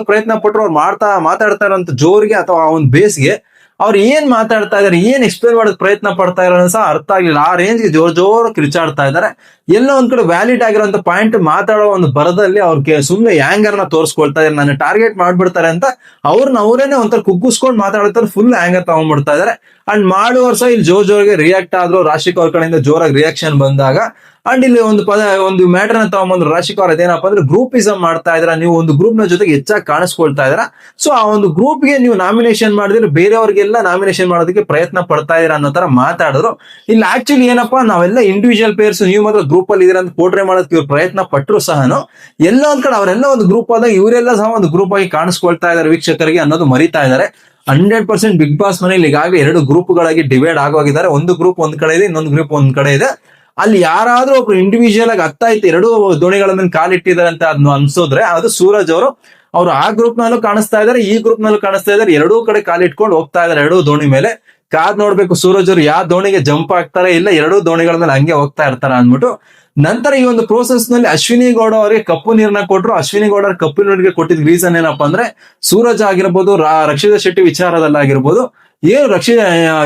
ಪ್ರಯತ್ನ ಪಟ್ಟರು ಅವ್ರು ಮಾಡ್ತಾ ಮಾತಾಡ್ತಾ ಇರೋಂಥ ಜೋರ್ಗೆ ಅಥವಾ ಆ ಒಂದು ಬೇಸ್ಗೆ ಅವ್ರು ಏನ್ ಮಾತಾಡ್ತಾ ಇದಾರೆ, ಏನ್ ಎಕ್ಸ್ಪ್ಲೇನ್ ಮಾಡೋದ್ ಪ್ರಯತ್ನ ಪಡ್ತಾ ಇರೋ ಸಹ ಅರ್ಥ ಆಗಿಲ್ಲ ಆ ರೇಂಜ್ಗೆ ಜೋರ್ ಜೋರ್ ಕಿರ್ಚಾಡ್ತಾ ಇದಾರೆ. ಎಲ್ಲೋ ಒಂದ್ ಕಡೆ ವ್ಯಾಲಿಡ್ ಆಗಿರೋಂಥ ಪಾಯಿಂಟ್ ಮಾತಾಡೋ ಒಂದು ಬರದಲ್ಲಿ ಅವ್ರಿಗೆ ಸುಮ್ನೆ ಆಂಗರ್ನ ತೋರಿಸ್ಕೊಳ್ತಾ ಇದ್ದಾರೆ. ನನ್ನ ಟಾರ್ಗೆಟ್ ಮಾಡ್ಬಿಡ್ತಾರೆ ಅಂತ ಅವ್ರನ್ನ ಅವರೇನೆ ಒಂಥರ ಕುಗ್ಗಿಸ್ಕೊಂಡು ಮಾತಾಡ್ತಾರೆ ಫುಲ್ ಆಂಗರ್ ತಗೊಂಡ್ಬಿಡ್ತಾ ಇದಾರೆ ಅಂಡ್ ಮಾಡುವ ಸಹ ಇಲ್ಲಿ ಜೋರ್ ಜೋರ್ಗೆ ರಿಯಾಕ್ಟ್ ಆದ್ರು. ರಾಶಿಕ್ ಅವ್ರ ಕಡೆಯಿಂದ ಜೋರಾಗಿ ರಿಯಾಕ್ಷನ್ ಬಂದಾಗ ಅಂಡ್ ಇಲ್ಲಿ ಒಂದು ಪದ, ಒಂದು ಮ್ಯಾಟರ್ನ ತಗೊಂಡ್ಬಂದ್ರು ರಾಶಿಕ್ ಅವ್ರ ಅದೇನಪ್ಪ ಅಂದ್ರೆ ಗ್ರೂಪಿಸಮ್ ಮಾಡ್ತಾ ಇದ್ರ ನೀವು ಒಂದು ಗ್ರೂಪ್ನ ಜೊತೆಗೆ ಹೆಚ್ಚಾಗಿ ಕಾಣಿಸ್ಕೊಳ್ತಾ ಇದ್ರ ಸೊ ಆ ಒಂದು ಗ್ರೂಪ್ಗೆ ನೀವು ನಾಮಿನೇಷನ್ ಮಾಡಿದ್ರೆ ಬೇರೆಯವ್ರಿಗೆಲ್ಲ ನಾಮಿನೇಷನ್ ಮಾಡೋದಕ್ಕೆ ಪ್ರಯತ್ನ ಪಡ್ತಾ ಇದೀರ ಅನ್ನೋ ತರ ಮಾತಾಡಿದ್ರು. ಇಲ್ಲಿ ಆಕ್ಚುಲಿ ಏನಪ್ಪಾ, ನಾವೆಲ್ಲ ಇಂಡಿವಿಜುವಲ್ ಪ್ಲೇಯರ್ಸ್ ನೀವು ಮಾತ್ರ ಗ್ರೂಪ್ ಅಲ್ಲಿ ಇದ್ರೆ ಅಂತ ಪೋಟ್ರೆ ಮಾಡೋದಕ್ಕೆ ಇವ್ರು ಪ್ರಯತ್ನ ಪಟ್ಟರು ಸಹನು, ಎಲ್ಲ ಒಂದ್ ಕಡೆ ಅವರೆಲ್ಲ ಒಂದು ಗ್ರೂಪ್ ಆದಾಗ ಇವರೆಲ್ಲ ಸಹ ಒಂದು ಗ್ರೂಪ್ ಆಗಿ ಕಾಣಿಸ್ಕೊಳ್ತಾ ಇದಾರೆ ವೀಕ್ಷಕರಿಗೆ ಅನ್ನೋದು ಮರಿತಾ ಇದಾರೆ ಹಂಡ್ರೆಡ್ ಪರ್ಸೆಂಟ್ ಬಿಗ್ ಬಾಸ್ ಮನೇಲಿ ಈಗಾಗಲೇ ಎರಡು ಗ್ರೂಪ್ಗಳಾಗಿ ಡಿವೈಡ್ ಆಗೋಗಿದ್ದಾರೆ. ಒಂದು ಗ್ರೂಪ್ ಒಂದ್ ಕಡೆ ಇದೆ, ಇನ್ನೊಂದು ಗ್ರೂಪ್ ಒಂದ್ ಕಡೆ ಇದೆ. ಅಲ್ಲಿ ಯಾರಾದ್ರೂ ಒಬ್ರು ಇಂಡಿವಿಜುವಲ್ ಆಗಿ ಹತ್ತಾಯ್ತು ಎರಡು ದೋಣಿಗಳ ಮೇಲೆ ಕಾಲಿಟ್ಟಿದ್ದಾರೆ ಅಂತ ಅದನ್ನ ಅನ್ಸೋದ್ರೆ, ಅದು ಸೂರಜ್ ಅವರು, ಅವ್ರು ಆ ಗ್ರೂಪ್ ನಲ್ಲೂ ಕಾಣಿಸ್ತಾ ಇದಾರೆ ಈ ಗ್ರೂಪ್ ನಲ್ಲೂ ಕಾಣಿಸ್ತಾ ಇದಾರೆ ಎರಡೂ ಕಡೆ ಕಾಲಿಟ್ಕೊಂಡು ಹೋಗ್ತಾ ಇದಾರೆ ಎರಡೂ ದೋಣಿ ಮೇಲೆ. ಕಾದ್ ನೋಡ್ಬೇಕು ಸೂರಜ್ ಅವರು ಯಾವ ದೋಣಿಗೆ ಜಂಪ್ ಆಗ್ತಾರೆ ಇಲ್ಲ ಎರಡೂ ದೋಣಿಗಳ ಮೇಲೆ ಹಂಗೆ ಹೋಗ್ತಾ ಇರ್ತಾರ ಅಂದ್ಬಿಟ್ಟು, ನಂತರ ಈ ಒಂದು ಪ್ರೋಸೆಸ್ನಲ್ಲಿ ಅಶ್ವಿನಿ ಗೌಡ ಅವರಿಗೆ ಕಪ್ಪು ನೀರನ್ನ ಕೊಟ್ರು. ಅಶ್ವಿನಿ ಗೌಡ ಕಪ್ಪು ನೀರಿಗೆ ಕೊಟ್ಟಿದ್ ರೀಸನ್ ಏನಪ್ಪಾ ಅಂದ್ರೆ, ಸೂರಜ್ ಆಗಿರ್ಬೋದು ರಕ್ಷಿತಾ ಶೆಟ್ಟಿ ವಿಚಾರದಲ್ಲಾಗಿರ್ಬೋದು ಏನು ರಕ್ಷಿತ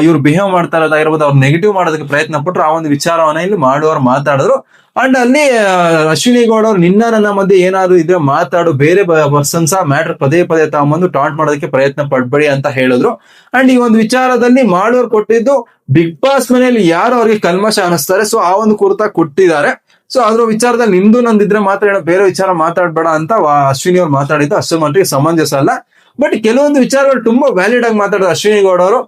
ಇವ್ರು ಬಿಹೇವ್ ಮಾಡ್ತಾ ಇರೋದಾಗಿರ್ಬೋದು ಅವ್ರು ನೆಗೆಟಿವ್ ಮಾಡೋದಕ್ಕೆ ಪ್ರಯತ್ನ ಪಟ್ರು, ಆ ಒಂದು ವಿಚಾರವನ್ನ ಇಲ್ಲಿ ಮಾಡುವವರು ಮಾತಾಡಿದ್ರು. ಅಂಡ್ ಅಲ್ಲಿ ಅಶ್ವಿನಿ ಗೌಡ ಅವ್ರು ನಿನ್ನ ನನ್ನ ಮಧ್ಯೆ ಏನಾದ್ರು ಇದ್ರೆ ಮಾತಾಡು, ಬೇರೆ ಪರ್ಸನ್ಸ್ ಮ್ಯಾಟರ್ ಪದೇ ಪದೇ ತಗೊಂಬಂದು ಟಾಂಟ್ ಮಾಡೋದಕ್ಕೆ ಪ್ರಯತ್ನ ಪಡ್ಬೇಡಿ ಅಂತ ಹೇಳಿದ್ರು. ಅಂಡ್ ಈ ಒಂದು ವಿಚಾರದಲ್ಲಿ ಮಾಡೋರು ಕೊಟ್ಟಿದ್ದು ಬಿಗ್ ಬಾಸ್ ಮನೆಯಲ್ಲಿ ಯಾರು ಅವ್ರಿಗೆ ಕಲ್ಮಶ ಅನಿಸ್ತಾರೆ ಸೊ ಆ ಒಂದು ಕುರ್ತಾ ಕೊಟ್ಟಿದ್ದಾರೆ. ಸೊ ಅದ್ರ ವಿಚಾರದಲ್ಲಿ ನಿಂದು ನಂದಿದ್ರೆ ಮಾತಾಡೋ ಬೇರೆ ವಿಚಾರ ಮಾತಾಡ್ಬೇಡ ಅಂತ ಅಶ್ವಿನಿ ಅವ್ರು ಮಾತಾಡಿದ್ದು ಅಷ್ಟು ಮಟ್ಟಿಗೆ ಸಮಂಜಸ ಅಲ್ಲ. ಬಟ್ ಕೆಲವೊಂದು ವಿಚಾರಗಳು ತುಂಬಾ ವ್ಯಾಲಿಡ್ ಆಗಿ ಮಾತಾಡೋದು ಅಶ್ವಿನಿ ಗೌಡ ಅವರು.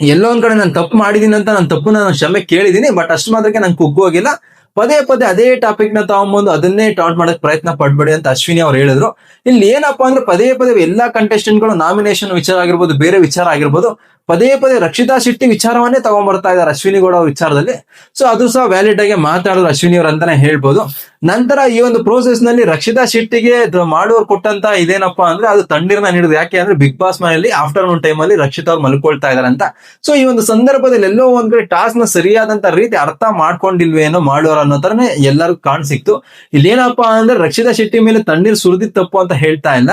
ಎಲ್ಲೋ ಒಂದ್ ಕಡೆ ನಾನು ತಪ್ಪು ಮಾಡಿದೀನಿ ಅಂತ ನಾನು ತಪ್ಪು ನಾನು ಕ್ಷಮೆ ಕೇಳಿದೀನಿ ಬಟ್ ಅಷ್ಟು ಮಾತ್ರಕ್ಕೆ ನಂಗೆ ಕುಗ್ಗೋಗಿಲ್ಲ ಪದೇ ಪದೇ ಅದೇ ಟಾಪಿಕ್ನ ತಗೊಂಬಂದು ಅದನ್ನೇ ಟಾಟ್ ಮಾಡಕ್ ಪ್ರಯತ್ನ ಪಡ್ಬೇಡಿ ಅಂತ ಅಶ್ವಿನಿ ಅವ್ರು ಹೇಳಿದ್ರು. ಇಲ್ಲಿ ಏನಪ್ಪಾ ಅಂದ್ರೆ ಪದೇ ಪದೇ ಎಲ್ಲಾ ಕಂಟೆಸ್ಟೆಂಟ್ಗಳು ನಾಮಿನೇಷನ್ ವಿಚಾರ ಆಗಿರ್ಬೋದು, ಬೇರೆ ವಿಚಾರ ಆಗಿರ್ಬೋದು ಪದೇ ಪದೇ ರಕ್ಷಿತಾ ಶೆಟ್ಟಿ ವಿಚಾರವನ್ನೇ ತಗೊಂಡ್ಬರ್ತಾ ಇದ್ದಾರೆ ಅಶ್ವಿನಿ ಗೌಡ ವಿಚಾರದಲ್ಲಿ. ಸೊ ಅದು ಸಹ ವ್ಯಾಲಿಡ್ ಆಗಿ ಮಾತಾಡಿದ್ರು ಅಶ್ವಿನಿ ಅವ್ರು ಅಂತಾನೆ ಹೇಳ್ಬೋದು. ನಂತರ ಈ ಒಂದು ಪ್ರೋಸೆಸ್ನಲ್ಲಿ ರಕ್ಷಿತಾ ಶೆಟ್ಟಿಗೆ ದ- ಕೊಟ್ಟಂತ ಇದೇನಪ್ಪಾ ಅಂದ್ರೆ ಅದು ತಣ್ಣೀರ್ನ ನೀಡುದು ಯಾಕೆ ಅಂದ್ರೆ ಬಿಗ್ ಬಾಸ್ ಮನೆಯಲ್ಲಿ ಆಫ್ಟರ್ನೂನ್ ಟೈಮ್ ಅಲ್ಲಿ ರಕ್ಷಿತಾ ಅವ್ರು ಮಲ್ಕೊಳ್ತಾ ಅಂತ. ಸೊ ಈ ಒಂದು ಸಂದರ್ಭದಲ್ಲಿ ಎಲ್ಲೋ ಒಂದ್ ಕಡೆ ಟಾಸ್ಕ್ನ ಸರಿಯಾದಂತ ರೀತಿ ಅರ್ಥ ಮಾಡ್ಕೊಂಡಿಲ್ವೇನೋ ಮಾಡೋರು ಅನ್ನೋ ತರನೇ ಎಲ್ಲರಿಗೂ ಕಾಣ್ ಸಿಕ್ತು ಇಲ್ಲಿ ಏನಪ್ಪಾ ಅಂದ್ರೆ ರಕ್ಷಿತಾ ಶೆಟ್ಟಿ ಮೇಲೆ ತಣ್ಣೀರ್ ಸುರಿದಿತ್ತಪ್ಪು ಅಂತ ಹೇಳ್ತಾ ಇಲ್ಲ.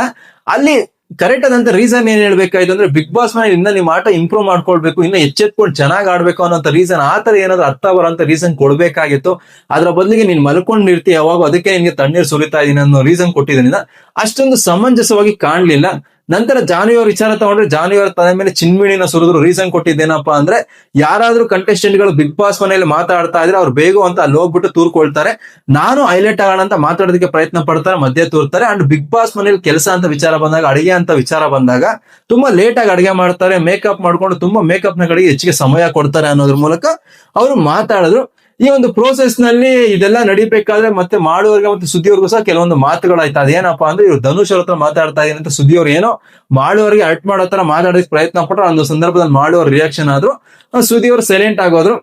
ಅಲ್ಲಿ ಕರೆಕ್ಟ್ ಆದಂತ ರೀಸನ್ ಏನ್ ಹೇಳ್ಬೇಕಾಯ್ತು ಅಂದ್ರೆ ಬಿಗ್ ಬಾಸ್ ಮನೆ ಇನ್ನ ನಿಮ್ ಆಟ ಇಂಪ್ರೂವ್ ಮಾಡ್ಕೊಳ್ಬೇಕು, ಇನ್ನ ಎಚ್ಚೆತ್ಕೊಂಡು ಚೆನ್ನಾಗಿ ಆಡ್ಬೇಕು ಅನ್ನೋಂತ ರೀಸನ್ ಆ ತರ ಏನಾದ್ರು ಅರ್ಥ ಬರೋಂತ ರೀಸನ್ ಕೊಡ್ಬೇಕಾಗಿತ್ತು. ಅದ್ರ ಬದಲಿಗೆ ನೀನ್ ಮಲ್ಕೊಂಡಿರ್ತಿ ಯಾವಾಗ ಅದಕ್ಕೆ ನಿನ್ಗೆ ತಣ್ಣೀರ್ ಸುರಿತಾ ಇದೀನಿ ಅನ್ನೋ ರೀಸನ್ ಕೊಟ್ಟಿದ್ದೀನಿ. ಅಷ್ಟೊಂದು ಸಮಂಜಸವಾಗಿ ಕಾಣ್ಲಿಲ್ಲ. ನಂತರ ಜಾನುವಾರು ವಿಚಾರ ತಗೊಂಡ್ರೆ ಜಾನುವಾರು ತಲೆ ಮೇಲೆ ಚಿನ್ಮಿಣಿನ ಸುರಿದ್ರು. ರೀಸನ್ ಕೊಟ್ಟಿದ್ದೇನಪ್ಪಾ ಅಂದ್ರೆ ಯಾರಾದ್ರೂ ಕಂಟೆಸ್ಟೆಂಟ್ಗಳು ಬಿಗ್ ಬಾಸ್ ಮನೆಯಲ್ಲಿ ಮಾತಾಡ್ತಾ ಇದ್ರೆ ಅವ್ರು ಬೇಗ ಅಂತ ಅಲ್ಲಿ ಹೋಗ್ಬಿಟ್ಟು ತೂರ್ಕೊಳ್ತಾರೆ. ನಾನು ಹೈಲೈಟ್ ಆಗೋಣ ಅಂತ ಮಾತಾಡೋದಕ್ಕೆ ಪ್ರಯತ್ನ ಪಡ್ತಾರೆ, ಮಧ್ಯೆ ತೂರ್ತಾರೆ. ಅಂಡ್ ಬಿಗ್ ಬಾಸ್ ಮನೇಲಿ ಕೆಲಸ ಅಂತ ವಿಚಾರ ಬಂದಾಗ, ಅಡಿಗೆ ಅಂತ ವಿಚಾರ ಬಂದಾಗ ತುಂಬಾ ಲೇಟ್ ಆಗಿ ಅಡಿಗೆ ಮಾಡ್ತಾರೆ ಮೇಕಪ್ ಮಾಡ್ಕೊಂಡು ತುಂಬಾ ಮೇಕಪ್ನ ಕಡೆಗೆ ಹೆಚ್ಚಿಗೆ ಸಮಯ ಕೊಡ್ತಾರೆ ಅನ್ನೋದ್ರ ಮೂಲಕ ಅವರು ಮಾತಾಡಿದ್ರು. ಈ ಒಂದು ಪ್ರೋಸೆಸ್ನಲ್ಲಿ ಇದೆಲ್ಲ ನಡಿಬೇಕಾದ್ರೆ ಮತ್ತೆ ಮಾಡುವವರಿಗೆ ಮತ್ತೆ ಸುದ್ದಿಯವ್ರಿಗೂ ಸಹ ಕೆಲವೊಂದು ಮಾತುಗಳಾಯ್ತು. ಅದೇನಪ್ಪಾ ಅಂದ್ರೆ ಇವ್ರು ಧನುಷ್ ಅವ್ರ ಹತ್ರ ಮಾತಾಡ್ತಾ ಇದೀನಿ ಅಂತ ಸುದ್ದಿಯವ್ರು ಏನೋ ಮಾಡುವವರಿಗೆ ಅರ್ಟ್ ಮಾಡೋ ತರ ಮಾತಾಡೋದಕ್ಕೆ ಪ್ರಯತ್ನ ಪಟ್ಟರು ಒಂದು ಸಂದರ್ಭದಲ್ಲಿ ಮಾಡುವವ್ರ ರಿಯಾಕ್ಷನ್ ಆದ್ರು ಸುದ್ದಿಯವರು ಸೈಲೆಂಟ್ ಆಗೋದ್ರು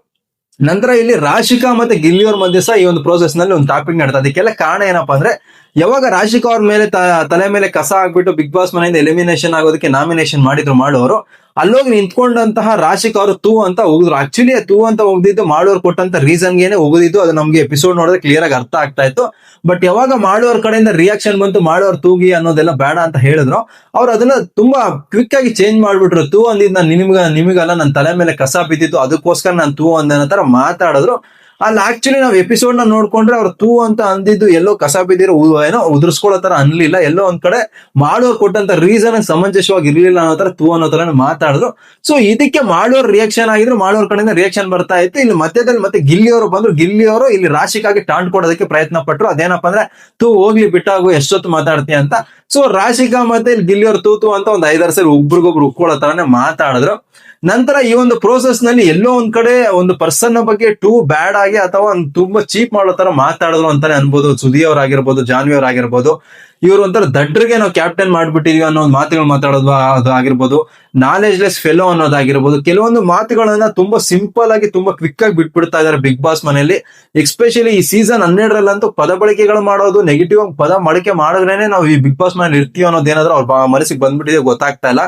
ನಂತರ ಇಲ್ಲಿ ರಾಶಿಕಾ ಮತ್ತೆ ಗಿಲ್ಲಿಯವ್ರ ಮಧ್ಯೆ ಸಹ ಈ ಒಂದು ಪ್ರೋಸೆಸ್ನಲ್ಲಿ ಒಂದು ಟಾಪಿಕ್ ನಡೀತಾ ಅದಕ್ಕೆಲ್ಲ ಕಾರಣ ಏನಪ್ಪಾ ಅಂದ್ರೆ ಯಾವಾಗ ರಾಶಿಕಾ ಅವ್ರ ಮೇಲೆ ತಲೆ ಮೇಲೆ ಕಸ ಹಾಕ್ಬಿಟ್ಟು ಬಿಗ್ ಬಾಸ್ ಮನೆಯಿಂದ ಎಲಿಮಿನೇಷನ್ ಆಗೋದಕ್ಕೆ ನಾಮಿನೇಷನ್ ಮಾಡಿದ್ರು ಮಾಡೋರು, ಅಲ್ಲೋಗಿ ನಿಂತ್ಕೊಂಡಂತಹ ರಾಶಿಕ್ ಅವರು ತೂ ಅಂತ ಹೋಗಿದ್ರು ಆಕ್ಚುಲಿ ತೂ ಅಂತ ಹೋಗ್ದಿದ್ದು ಮಾಡೋರು ಕೊಟ್ಟಂತ ರೀಸನ್ಗೇನೆ ಉಗಿದಿದ್ದು, ಅದು ನಮ್ಗೆ ಎಪಿಸೋಡ್ ನೋಡಿದ್ರೆ ಕ್ಲಿಯರ್ ಆಗಿ ಅರ್ಥ ಆಗ್ತಾ ಇತ್ತು. ಬಟ್ ಯಾವಾಗ ಮಾಡೋರ್ ಕಡೆಯಿಂದ ರಿಯಾಕ್ಷನ್ ಬಂತು, ಮಾಡೋರ್ ತೂಗಿ ಅನ್ನೋದೆಲ್ಲ ಬೇಡ ಅಂತ ಹೇಳಿದ್ರು. ಅವ್ರು ಅದನ್ನ ತುಂಬಾ ಕ್ವಿಕ್ ಆಗಿ ಚೇಂಜ್ ಮಾಡ್ಬಿಟ್ರು. ತೂ ಅಂದಿದ್ದು ನಾನು ನಿಮ್ಗ, ನಿಮಗಲ್ಲ ನನ್ನ ತಲೆ ಮೇಲೆ ಕಸ ಬಿದ್ದಿತ್ತು, ಅದಕ್ಕೋಸ್ಕರ ನಾನು ತೂ ಅಂದ ತರ ಮಾತಾಡಿದ್ರು. ಅಲ್ಲಿ ಆಕ್ಚುಲಿ ನಾವು ಎಪಿಸೋಡ್ನ ನೋಡ್ಕೊಂಡ್ರೆ ಅವ್ರು ತೂ ಅಂತ ಅಂದಿದ್ದು ಎಲ್ಲೋ ಕಸ ಬಿದ್ದಿರೋ ಏನೋ ಉದುರ್ಸ್ಕೊಳ್ಳೋ ತರ ಅನ್ಲಿಲ್ಲ. ಎಲ್ಲೋ ಒಂದ್ ಕಡೆ ಮಾಡುವ ಕೊಟ್ಟಂತ ರೀಸನ್ ಸಮಂಜಸವಾಗಿ ಇರ್ಲಿಲ್ಲ ಅನ್ನೋ ತರ ತೂ ಅನ್ನೋ ತರ ಮಾತಾಡಿದ್ರು. ಸೊ ಇದಕ್ಕೆ ಮಾಡೋರ್ ರಿಯಾಕ್ಷನ್ ಆಗಿದ್ರು ಮಾಡೋರ್ ಕಡೆಯಿಂದ ರಿಯಾಕ್ಷನ್ ಬರ್ತಾ ಇತ್ತು. ಇಲ್ಲಿ ಮಧ್ಯದಲ್ಲಿ ಮತ್ತೆ ಗಿಲ್ಲಿಯವರು ಬಂದ್ರು. ಗಿಲ್ಲಿಯವರು ಇಲ್ಲಿ ರಾಶಿಕಾಗಿ ಟಾಂಡ್ ಕೊಡೋದಕ್ಕೆ ಪ್ರಯತ್ನ ಪಟ್ರು. ಅದೇನಪ್ಪ ಅಂದ್ರೆ, ತೂ, ಹೋಗ್ಲಿ, ಬಿಟ್ಟಾಗು, ಎಷ್ಟೊತ್ತು ಮಾತಾಡ್ತೀಯ ಅಂತ. ಸೊ ರಾಶಿಕಾ ಮತ್ತೆ ಇಲ್ಲಿ ಗಿಲ್ಲಿಯವರು ತೂತು ಅಂತ ಒಂದು ಐದಾರು ಸರಿ ಒಬ್ರಿಗೊಬ್ರು ಉಕ್ಕೊಳ್ಳೋ ತರಾನೇ ಮಾತಾಡಿದ್ರು. ನಂತರ ಈ ಒಂದು ಪ್ರೋಸೆಸ್ನಲ್ಲಿ ಎಲ್ಲೋ ಒಂದ್ ಕಡೆ ಒಂದು ಪರ್ಸನ್ ಬಗ್ಗೆ ಟೂ ಬ್ಯಾಡ್ ಆಗಿ ಅಥವಾ ತುಂಬಾ ಚೀಪ್ ಮಾಡೋ ತರ ಮಾತಾಡಿದ್ರು ಅಂತಾನೆ ಅನ್ಬೋದು. ಸುದಿ ಅವ್ರಾಗಿರ್ಬೋದು, ಜಾನ್ವಿ ಅವ್ರಾಗಿರ್ಬೋದು. ಇವ್ರು ಒಂಥರ ದಡ್ರಿಗೆ ನಾವು ಕ್ಯಾಪ್ಟನ್ ಮಾಡ್ಬಿಟ್ಟಿದೀವಿ ಅನ್ನೋ ಒಂದು ಮಾತುಗಳು ಮಾತಾಡೋದು ಅದು ಆಗಿರ್ಬೋದು ನಾಲೆಜ್ ಲೆಸ್ ಫೆಲೋ ಅನ್ನೋದಾಗಿರ್ಬೋದು ಕೆಲವೊಂದು ಮಾತುಗಳನ್ನ ತುಂಬಾ ಸಿಂಪಲ್ ಆಗಿ ತುಂಬಾ ಕ್ವಿಕ್ ಆಗಿ ಬಿಟ್ಬಿಡ್ತಾ ಇದಾರೆ ಬಿಗ್ ಬಾಸ್ ಮನೆಯಲ್ಲಿ. ಎಕ್ಸ್ಪೆಷಲಿ ಈ ಸೀಸನ್ ಹನ್ನೆರಡರಲ್ಲಂತೂ ಪದ ಬಳಕೆಗಳು ಮಾಡೋದು ನೆಗೆಟಿವ್ ಆಗಿ ಪದ ಬಳಕೆ ಮಾಡಿದ್ರೇನೆ ನಾವು ಈ ಬಿಗ್ ಬಾಸ್ ಮನೇಲಿ ಇರ್ತೀವಿ ಅನ್ನೋದೇನಾದ್ರೂ ಅವ್ರ ಮನಸ್ಸಿಗೆ ಬಂದ್ಬಿಟ್ಟಿದೆ, ಗೊತ್ತಾಗ್ತಾ ಇಲ್ಲ.